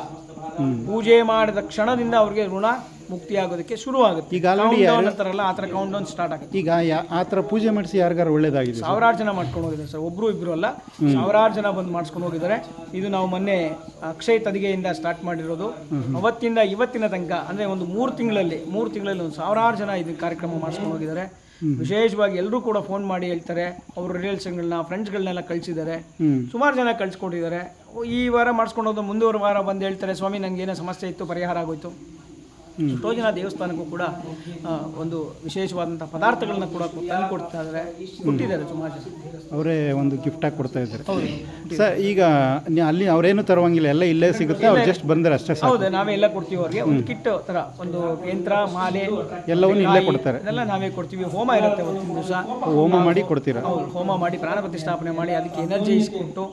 ಪೂಜೆ ಮಾಡಿದ ಕ್ಷಣದಿಂದ ಅವ್ರಿಗೆ ಋಣ ಮುಕ್ತಿ ಆಗೋದಕ್ಕೆ ಶುರು ಆಗುತ್ತೆ
ಈಗ already
ಅಂತಾರಲ್ಲ ಆ ಥರ ಕೌಂಟ್ ಡೌನ್ ಸ್ಟಾರ್ಟ್ ಆಗುತ್ತೆ.
ಈಗ ಯಾ- ಆ ಥರ ಪೂಜೆ ಮಾಡಿಸಿ ಯಾರಿಗಾರು ಒಳ್ಳೇದಾಗಿದೆ ಸರ್?
ಸಾವಿರಾರು ಜನ ಮಾಡ್ಕೊಂಡು ಹೋಗಿದ್ದಾರೆ ಸರ್. ಒಬ್ರು ಇಬ್ರು ಅಲ್ಲ. ಸಾವಿರಾರು ಜನ ಬಂದು ಮಾಡಿಸ್ಕೊಂಡು ಹೋಗಿದ್ದಾರೆ. ಇದು ನಾವು ಮೊನ್ನೆ ಅಕ್ಷಯ ತದಿಗೆಯಿಂದ ಸ್ಟಾರ್ಟ್ ಮಾಡಿರೋದು. ಅವತ್ತಿಂದ ಇವತ್ತಿನ ತನಕ ಅಂದ್ರೆ ಒಂದು ಮೂರು ತಿಂಗಳಲ್ಲಿ ಮೂರು ತಿಂಗಳಲ್ಲಿ ಒಂದು ಸಾವಿರಾರು ಜನ ಇದು ಕಾರ್ಯಕ್ರಮ ಮಾಡಿಸ್ಕೊಂಡು ಹೋಗಿದ್ದಾರೆ. ವಿಶೇಷವಾಗಿ ಎಲ್ಲರೂ ಕೂಡ ಫೋನ್ ಮಾಡಿ ಹೇಳ್ತಾರೆ. ಅವ್ರ ರಿಲೇಷನ್ಗಳನ್ನ ಫ್ರೆಂಡ್ಸ್ಗಳನ್ನೆಲ್ಲ ಕಳಿಸಿದ್ದಾರೆ.
ಹ್ಮ್.
ಸುಮಾರು ಜನ ಕಳಿಸ್ಕೊಂಡಿದ್ದಾರೆ ಈ ವಾರ ಮಾಡಿಸ್ಕೊಂಡು ಹೋದ ಮುಂದುವರೆ ವಾರ ಬಂದು ಹೇಳ್ತಾರೆ ಸ್ವಾಮಿ ನನಗೆ ಏನೋ ಸಮಸ್ಯೆ ಇತ್ತು ಪರಿಹಾರ ಆಗೋಯ್ತು. ಎಷ್ಟೋ ಜನ ದೇವಸ್ಥಾನಕ್ಕೂ ಕೂಡ ಒಂದು ವಿಶೇಷವಾದಂಥ ಪದಾರ್ಥಗಳನ್ನ ಕೂಡ ತಂದು ಕೊಡ್ತಾ ಇದ್ದಾರೆ. ಕೊಟ್ಟಿದ್ದಾರೆ ಸುಮಾರು
ಅವರೇ ಒಂದು ಗಿಫ್ಟ್ ಆಗಿ ಕೊಡ್ತಾ ಇದ್ದಾರೆ. ಸರ್ ಈಗ ಅಲ್ಲಿ ಅವರೇನು ತರುವಂಗಿಲ್ಲ ಎಲ್ಲ ಇಲ್ಲೇ ಸಿಗುತ್ತೆ ಅವ್ರು ಜಸ್ಟ್ ಬಂದ್ರೆ ಅಷ್ಟೇ ಸರ್
ಹೌದು ನಾವೇ ಎಲ್ಲ ಕೊಡ್ತೀವಿ ಅವ್ರಿಗೆ. ಒಂದು ಕಿಟ್ ತರ ಒಂದು ಯಂತ್ರ ಮಾಲೆ
ಎಲ್ಲವನ್ನು ಇಲ್ಲೇ ಕೊಡ್ತಾರೆ.
ಇದೆಲ್ಲ ನಾವೇ ಕೊಡ್ತೀವಿ. ಹೋಮ ಇರುತ್ತೆ ಒಂದು ದಿವಸ.
ಹೋಮ ಮಾಡಿ ಕೊಡ್ತೀರಾ?
ಹೌದು ಹೋಮ ಮಾಡಿ ಪ್ರಾಣ ಪ್ರತಿಷ್ಠಾಪನೆ ಮಾಡಿ ಅದಕ್ಕೆ ಎನರ್ಜಿ ಕೊಟ್ಟು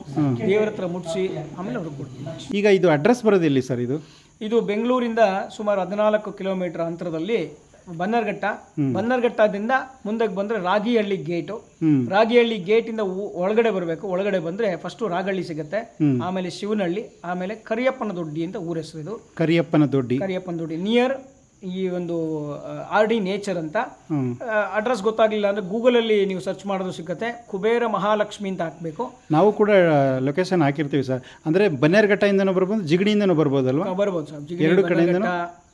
ದೇವರ ಹತ್ರ ಮುಟ್ಟಿಸಿ ಆಮೇಲೆ ಅವ್ರಿಗೆ ಕೊಡ್ತೀವಿ.
ಈಗ ಇದು ಅಡ್ರೆಸ್ ಬರೋದಿಲ್ಲ ಸರ್ ಇದು?
ಇದು ಬೆಂಗಳೂರಿಂದ ಸುಮಾರು ಹದಿನಾಲ್ಕು ಕಿಲೋಮೀಟರ್ ಅಂತರದಲ್ಲಿ ಬನ್ನರ್ಘಟ್ಟ. ಬನ್ನರ್ಘಟ್ಟದಿಂದ ಮುಂದಕ್ಕೆ ಬಂದ್ರೆ ರಾಗಿಹಳ್ಳಿ ಗೇಟು. ರಾಗಿಹಳ್ಳಿ ಗೇಟಿಂದ ಒಳಗಡೆ ಬರಬೇಕು. ಒಳಗಡೆ ಬಂದ್ರೆ ಫಸ್ಟ್ ರಾಗಹಳ್ಳಿ ಸಿಗುತ್ತೆ. ಆಮೇಲೆ ಶಿವನಹಳ್ಳಿ ಆಮೇಲೆ ಕರಿಯಪ್ಪನ ದೊಡ್ಡಿ ಅಂತ ಊರ ಹೆಸರು ಇದು.
ಕರಿಯಪ್ಪನ ದೊಡ್ಡಿ.
ಕರಿಯಪ್ಪನ ದೊಡ್ಡಿ. ನಿಯರ್ ಈ ಒಂದು ಆರ್ ಡಿ ನೇಚರ್ ಅಂತ ಅಡ್ರೆಸ್ ಗೊತ್ತಾಗಲಿಲ್ಲ ಅಂದ್ರೆ ಗೂಗಲಲ್ಲಿ ನೀವು ಸರ್ಚ್ ಮಾಡೋದು ಸಿಗುತ್ತೆ ಕುಬೇರ ಮಹಾಲಕ್ಷ್ಮಿ ಅಂತ ಹಾಕಬೇಕು.
ನಾವು ಕೂಡ ಲೊಕೇಶನ್ ಹಾಕಿರ್ತೀವಿ ಸರ್. ಅಂದರೆ ಬನ್ನೇರ್ಘಟ್ಟದಿಂದನೂ ಬರ್ಬೋದು ಜಿಗಡಿಯಿಂದನೂ ಬರ್ಬೋದಲ್ವಾ?
ಬರ್ಬೋದು ಸರ್.
ಎರಡು
ಬನ್ನರ್ಘಟ್ಟ,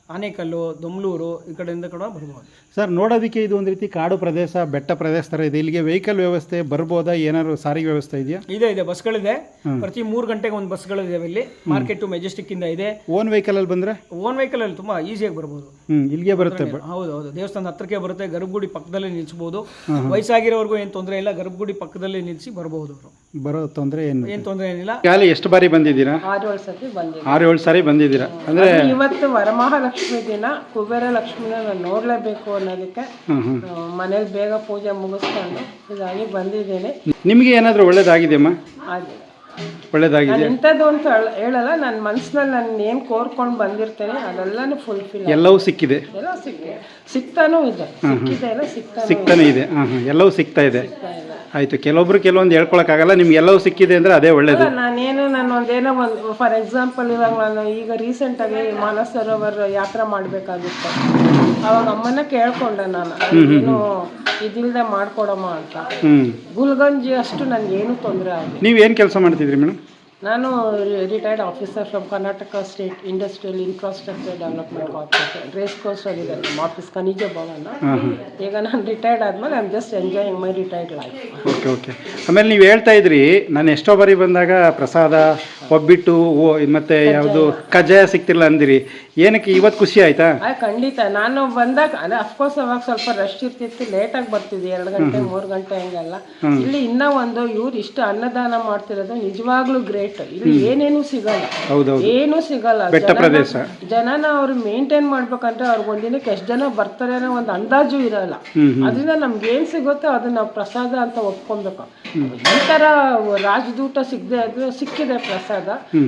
ಆನೇಕಲ್ಲು ದೊಮ್ಲೂರು ಈ ಕಡೆಯಿಂದ ಕೂಡ ಬರ್ಬೋದು.
ಸರ್ ನೋಡೋದಕ್ಕೆ ಇದು ಒಂದು ರೀತಿ ಕಾಡು ಪ್ರದೇಶ ಬೆಟ್ಟ ಪ್ರದೇಶ ಥರ ಇದೆ. ಇಲ್ಲಿಗೆ ವೆಹಿಕಲ್ ವ್ಯವಸ್ಥೆ ಬರ್ಬೋದಾ? ಏನಾದ್ರು ಸಾರಿಗೆ ವ್ಯವಸ್ಥೆ ಇದೆಯಾ?
ಇದೆ ಇದೆ. ಬಸ್ಗಳಿದೆ. ಪ್ರತಿ ಮೂರು ಗಂಟೆಗೆ ಒಂದು ಬಸ್ಗಳಿದಾವೆ ಇಲ್ಲಿ. ಮಾರ್ಕೆಟ್ ಟು ಮೆಜೆಸ್ಟಿಕ್ ಇಂದ ಇದೆ.
ಓನ್ ವೆಹಿಕಲ್ ಅಲ್ಲಿ ಬಂದ್ರೆ?
ಓನ್ ವೆಹಿಕಲ್ ಅಲ್ಲಿ ತುಂಬಾ ಈಸಿಯಾಗಿ ಬರ್ಬೋದು.
ಇಲ್ಲಿಗೆ ಬರುತ್ತೆ
ಹೌದು ಹೌದು. ದೇವಸ್ಥಾನದ ಹತ್ರಕ್ಕೆ ಬರುತ್ತೆ. ಗರ್ಭಗುಡಿ ಪಕ್ಕದಲ್ಲಿ ನಿಲ್ಲಿಸಬಹುದು ವಯಸ್ಸಾಗಿರೋರ್ಗೂ ಏನು ತೊಂದರೆ ಇಲ್ಲ. ಗರ್ಭಗುಡಿ ಪಕ್ಕದಲ್ಲೇ ನಿಲ್ಲಿಸಿ ಬರಬಹುದು ಅವರು.
ಬರೋ ತೊಂದರೆ ಏನು
ಏನು ತೊಂದರೆ ಏನಿಲ್ಲ.
ಖಾಲಿ ಎಷ್ಟು ಬಾರಿ ಬಂದಿದ್ದೀರಾ?
ಆರು ಏಳು ಸತಿ ಬಂದಿದೆ
ಆರು ಏಳು ಸಾರಿ ಬಂದಿದ್ದೀರಾ? ಅಂದರೆ
ಇವತ್ತು ವರಮಹಾಲಕ್ಷ್ಮಿ ದಿನ ಕುಬೇರ ಲಕ್ಷ್ಮಿನ ನಾನು ನೋಡಲೇಬೇಕು ಅನ್ನೋದಕ್ಕೆ ಮನೇಲಿ ಬೇಗ ಪೂಜೆ ಮುಗಿಸ್ಕೊಂಡು ಇದಾಗಿ ಬಂದಿದ್ದೇನೆ.
ನಿಮಗೆ ಏನಾದರೂ ಒಳ್ಳೇದಾಗಿದೆಯಮ್ಮ
ಆಗಿದೆ
ಒಳ್ಳೇದಾಗಿದೆ
ನಾನು ಇಂಥದ್ದು ಅಂತ ಹೇಳ- ಹೇಳಲ್ಲ ನನ್ನ ಮನಸ್ಸಿನಲ್ಲಿ ನಾನು ಏನು ಕೋರ್ಕೊಂಡು ಬಂದಿರ್ತೇನೆ ಅದೆಲ್ಲನೂ ಫುಲ್ಫಿಲ್
ಎಲ್ಲವೂ ಸಿಕ್ಕಿದೆ.
ಎಲ್ಲ ಸಿಕ್ಕಿದೆ. ಸಿಗ್ತಾನೂ ಇದೆ. ಸಿಕ್ಕಿದೆ ಎಲ್ಲ ಸಿಗ್ತಾನೂ
ಸಿಗ್ತಾನೆ ಇದೆ. ಹಾಂ ಹಾಂ ಎಲ್ಲವೂ ಸಿಗ್ತಾ ಇದೆ. ಆಯಿತು ಕೆಲವೊಬ್ರು ಕೆಲವೊಂದು ಹೇಳ್ಕೊಳಕ್ಕಾಗಲ್ಲ ನಿಮ್ಗೆ ಎಲ್ಲವೂ ಸಿಕ್ಕಿದೆ ಅಂದರೆ ಅದೇ ಒಳ್ಳೇದು.
ನಾನೇನು ನಾನು ಒಂದೇನೋ ಒಂದು ಫಾರ್ ಎಕ್ಸಾಂಪಲ್ ಇವಾಗ ನಾನು ಈಗ ರೀಸೆಂಟಾಗಿ ಮಾನಸ ಸರೋವರ ಯಾತ್ರೆ ಮಾಡಬೇಕಾಗಿತ್ತು. ಅವಾಗ ಅಮ್ಮನ ಕೇಳ್ಕೊಂಡೆ ನಾನು. ಏನು ಇದಿಲ್ಲದೆ ಮಾಡ್ಕೊಡಮ್ಮ ಅಂತ.
ಹ್ಞೂ
ಗುಲ್ಗಂಜಿ ಅಷ್ಟು ಏನು ತೊಂದರೆ ಆಗಿಲ್ಲ
ನೀವೇನು ಕೆಲಸ ಮಾಡ್ತಿದ್ರಿ ಮೇಡಮ್?
ನಾನು retired officer from Karnataka state industrial infrastructure development corporation race course ಆಗಿದೆ ನಮ್ಮ ಆಫೀಸ್ ಖನಿಜ ಭವನ. ಈಗ ನಾನು ರಿಟೈರ್ಡ್ ಆದ್ಮೇಲೆ I am just enjoying my retired life
okay okay ಆಮೇಲೆ ನೀವು ಹೇಳ್ತಾ ಇದ್ರಿ ನಾನು ಎಷ್ಟೋ ಬಾರಿ ಬಂದಾಗ ಪ್ರಸಾದ ಒಬ್ಬಿಟ್ಟು ಓ ಮತ್ತೆ ಯಾವುದು ಕಜ್ಜಾಯ. ಸಿಗ್ತಿಲ್ಲ ಅಂದಿರಿ. ಏನಕ್ಕೆ ಇವತ್ತು ಖುಷಿ ಆಯ್ತಾ?
ಆ ಖಂಡಿತ. ನಾನು ಬಂದಾಗ ಅದೇ ಅಫ್ಕೋರ್ಸ್ ಅವಾಗ ಸ್ವಲ್ಪ ರಶ್ ಇರ್ತಿತ್ತು ಲೇಟಾಗಿ ಬರ್ತಿದ್ವಿ ಎರಡು ಗಂಟೆ ಮೂರು ಗಂಟೆ ಹಂಗೆಲ್ಲ. ಇಲ್ಲಿ ಇನ್ನ ಒಂದು ಇವ್ರು ಇಷ್ಟು ಅನ್ನದಾನ ಮಾಡ್ತಿರೋದು ನಿಜವಾಗ್ಲೂ ಗ್ರೇಟ್ ಇಲ್ಲಿ ಏನೇನು ಸಿಗಲ್ಲ.
ಹೌದೌದು.
ಏನು ಸಿಗಲ್ಲ.
ಬೆಟ್ಟ
ಜನನ-
ಪ್ರದೇಶ.
ಜನನ ಅವ್ರು ಮೇಂಟೈನ್ ಮಾಡ್ಬೇಕಂದ್ರೆ ಅವ್ರಿಗೆ ಒಂದಿನಕ್ಕೆ ಎಷ್ಟು ಜನ ಬರ್ತಾರೆ ಅನ್ನೋ ಒಂದು ಅಂದಾಜು ಇರಲ್ಲ. ಅದರಿಂದ ನಮ್ಗೆ ಏನ್ ಸಿಗುತ್ತೋ ಅದನ್ನ ಪ್ರಸಾದ ಅಂತ ಒಪ್ಕೊಬೇಕು. ಈ ತರ ರಾಜದೂಟ ಸಿಗದೆ ಅದು ಸಿಕ್ಕಿದೆ ಪ್ರಸಾದ.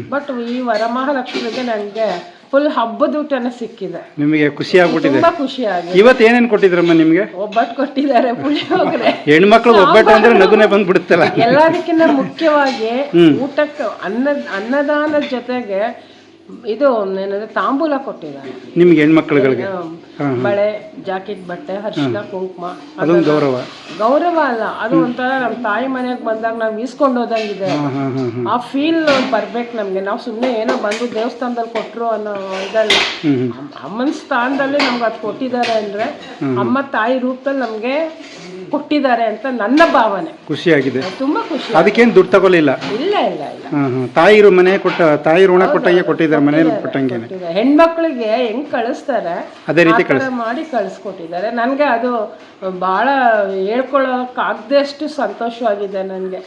ಬಟ್ ಈ ವರಮಹಾಲಕ್ಷ್ಮಿಗೆ ನನಗೆ ಫುಲ್ ಹಬ್ಬದ ಊಟನೇ ಸಿಕ್ಕಿದೆ.
ನಿಮಗೆ ಖುಷಿ ಆಗ್ಬಿಟ್ಟಿದೆ
ತುಂಬಾ ಖುಷಿ ಆಗಿದೆ
ಇವತ್ತು ಏನೇನು ಕೊಟ್ಟಿದ್ರಮ್ಮ ನಿಮಗೆ?
ಒಬ್ಬಟ್ಟು ಕೊಟ್ಟಿದ್ದಾರೆ ಪುಳಿಯೋಗರೆ.
ಹೆಣ್ಮಕ್ಳು ಒಬ್ಬಟ್ಟು ಅಂದ್ರೆ ನಗುನೆ ಬಂದ್ಬಿಡುತ್ತಲ್ಲ.
ಎಲ್ಲದಕ್ಕಿಂತ ಮುಖ್ಯವಾಗಿ ಊಟಕ್ಕೆ ಅನ್ನ ಅನ್ನದಾನದ ಜೊತೆಗೆ ಇದು ಏನಂದ್ರೆ ತಾಂಬೂಲ ಕೊಟ್ಟಿದ್ದಾರೆ.
ನಿಮ್ಗೆ ಹೆಣ್ಮಕ್ಳುಗಳಿಗೆ.
ಬಳೆ ಜಾಕೆಟ್ ಬಟ್ಟೆ ಅರಿಶಿನ ಕುಂಕುಮ
ಅದೊಂದು ಗೌರವ.
ಗೌರವ ಅಲ್ಲ ಅದು ಒಂಥರ ನಮ್ಮ ತಾಯಿ ಮನೆಗೆ ಬಂದಾಗ ನಾವು ಈಸ್ಕೊಂಡು ಹೋದಂಗಿದೆ. ಆ ಫೀಲ್ ಬರ್ಬೇಕು ನಮ್ಗೆ. ನಾವು ಸುಮ್ಮನೆ ಏನೋ ಬಂದು ದೇವಸ್ಥಾನದಲ್ಲಿ ಕೊಟ್ರು ಅನ್ನೋ ಇದಲ್ಲ. ಅಮ್- ಅಮ್ಮನ ಸ್ಥಾನದಲ್ಲಿ ನಮ್ಗೆ ಅದು ಕೊಟ್ಟಿದ್ದಾರೆ ಅಂದ್ರೆ ಅಮ್ಮ ತಾಯಿ ರೂಪದಲ್ಲಿ ನಮ್ಗೆ ಕೊಟ್ಟಿದ್ದಾರೆ ಅಂತ ನನ್ನ ಭಾವನೆ.
ಖುಷಿಯಾಗಿದೆ.
ತುಂಬಾ ಖುಷಿ.
ಅದಕ್ಕೇನು ದುಡ್ಡು ತಗೊಳ್ಳಿಲ್ಲ.
ಇಲ್ಲ ಇಲ್ಲ ತಾಯಿ
ಹಾಂ ಹಾಂ ತಾಯಿರು ಮನೆ ಕೊಟ್ಟ ತಾಯಿ ಋಣ ಕೊಟ್ಟಂಗೆ ಕೊಟ್ಟಿದ್ದಾರೆ ಮನೇಲಿ ಕೊಟ್ಟಂಗೆ
ಕೊಟ್ಟಿದ್ದಾರೆ. ಹೆಣ್ಮಕ್ಳಿಗೆ ಹೆಂಗ್ ಕಳಿಸ್ತಾರೆ?
ಅದೇ ರೀತಿ
ಆ ಥರ ಮಾಡಿ ಕಳಿಸ್ಕೊಟ್ಟಿದ್ದಾರೆ. ನನಗೆ ಅದು ಬಹಳ ಹೇಳ್ಕೊಳಕ್ ಆಗದಷ್ಟು ಸಂತೋಷವಾಗಿದೆ ನನಗೆ.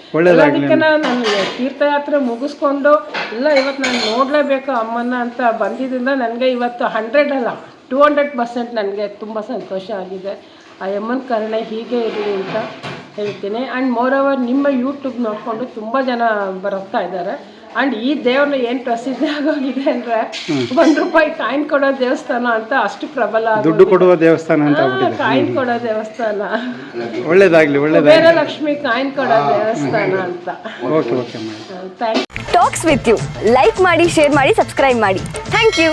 ಅದಕ್ಕೆ ನಾನು ತೀರ್ಥಯಾತ್ರೆ ಮುಗಿಸ್ಕೊಂಡು ಇಲ್ಲ ಇವತ್ತು ನಾನು ನೋಡ್ಲೇಬೇಕು ಅಮ್ಮನ ಅಂತ ಬಂದಿದ್ದರಿಂದ ನನಗೆ ಇವತ್ತು ಹಂಡ್ರೆಡ್ ಅಲ್ಲ ಟೂ ಹಂಡ್ರೆಡ್ ಪರ್ಸೆಂಟ್ ನನಗೆ ತುಂಬ ಸಂತೋಷ ಆಗಿದೆ. ಆ ಯಮ್ಮನ ಕರುಣೆ ಹೀಗೆ ಇರಲಿ ಅಂತ ಹೇಳ್ತೀನಿ. ಆ್ಯಂಡ್ ಮೋರ್ ಓವರ್ ನಿಮ್ಮ ಯೂಟ್ಯೂಬ್ ನೋಡಿಕೊಂಡು ತುಂಬ ಜನ ಬರ್ತಾ ಇದ್ದಾರೆ. ಆ್ಯಂಡ್ ಈ ದೇವ್ರನ್ನ ಏನು ಪ್ರಸಿದ್ಧಿ ಆಗೋಗಿದೆ ಅಂದರೆ ಒಂದು ರೂಪಾಯಿ ಕಾಯಿನ್ ಕೊಡೋ ದೇವಸ್ಥಾನ ಅಂತ ಅಷ್ಟು ಪ್ರಬಲ.
ದುಡ್ಡು ಕೊಡುವ ದೇವಸ್ಥಾನ ಅಂತ
ಕಾಯಿನ್ ಕೊಡೋ ದೇವಸ್ಥಾನ.
ಒಳ್ಳೇದಾಗ್ಲಿ ಒಳ್ಳೆ
ಬೇರೆ ಲಕ್ಷ್ಮಿ ಕಾಯಿನ್ ಕೊಡೋ ದೇವಸ್ಥಾನ ಅಂತ.
ಓಕೆ ಓಕೆ ಮಾಡಿ
thank
talks with you like ಮಾಡಿ ಶೇರ್ ಮಾಡಿ ಸಬ್ಸ್ಕ್ರೈಬ್ ಮಾಡಿ. Thank you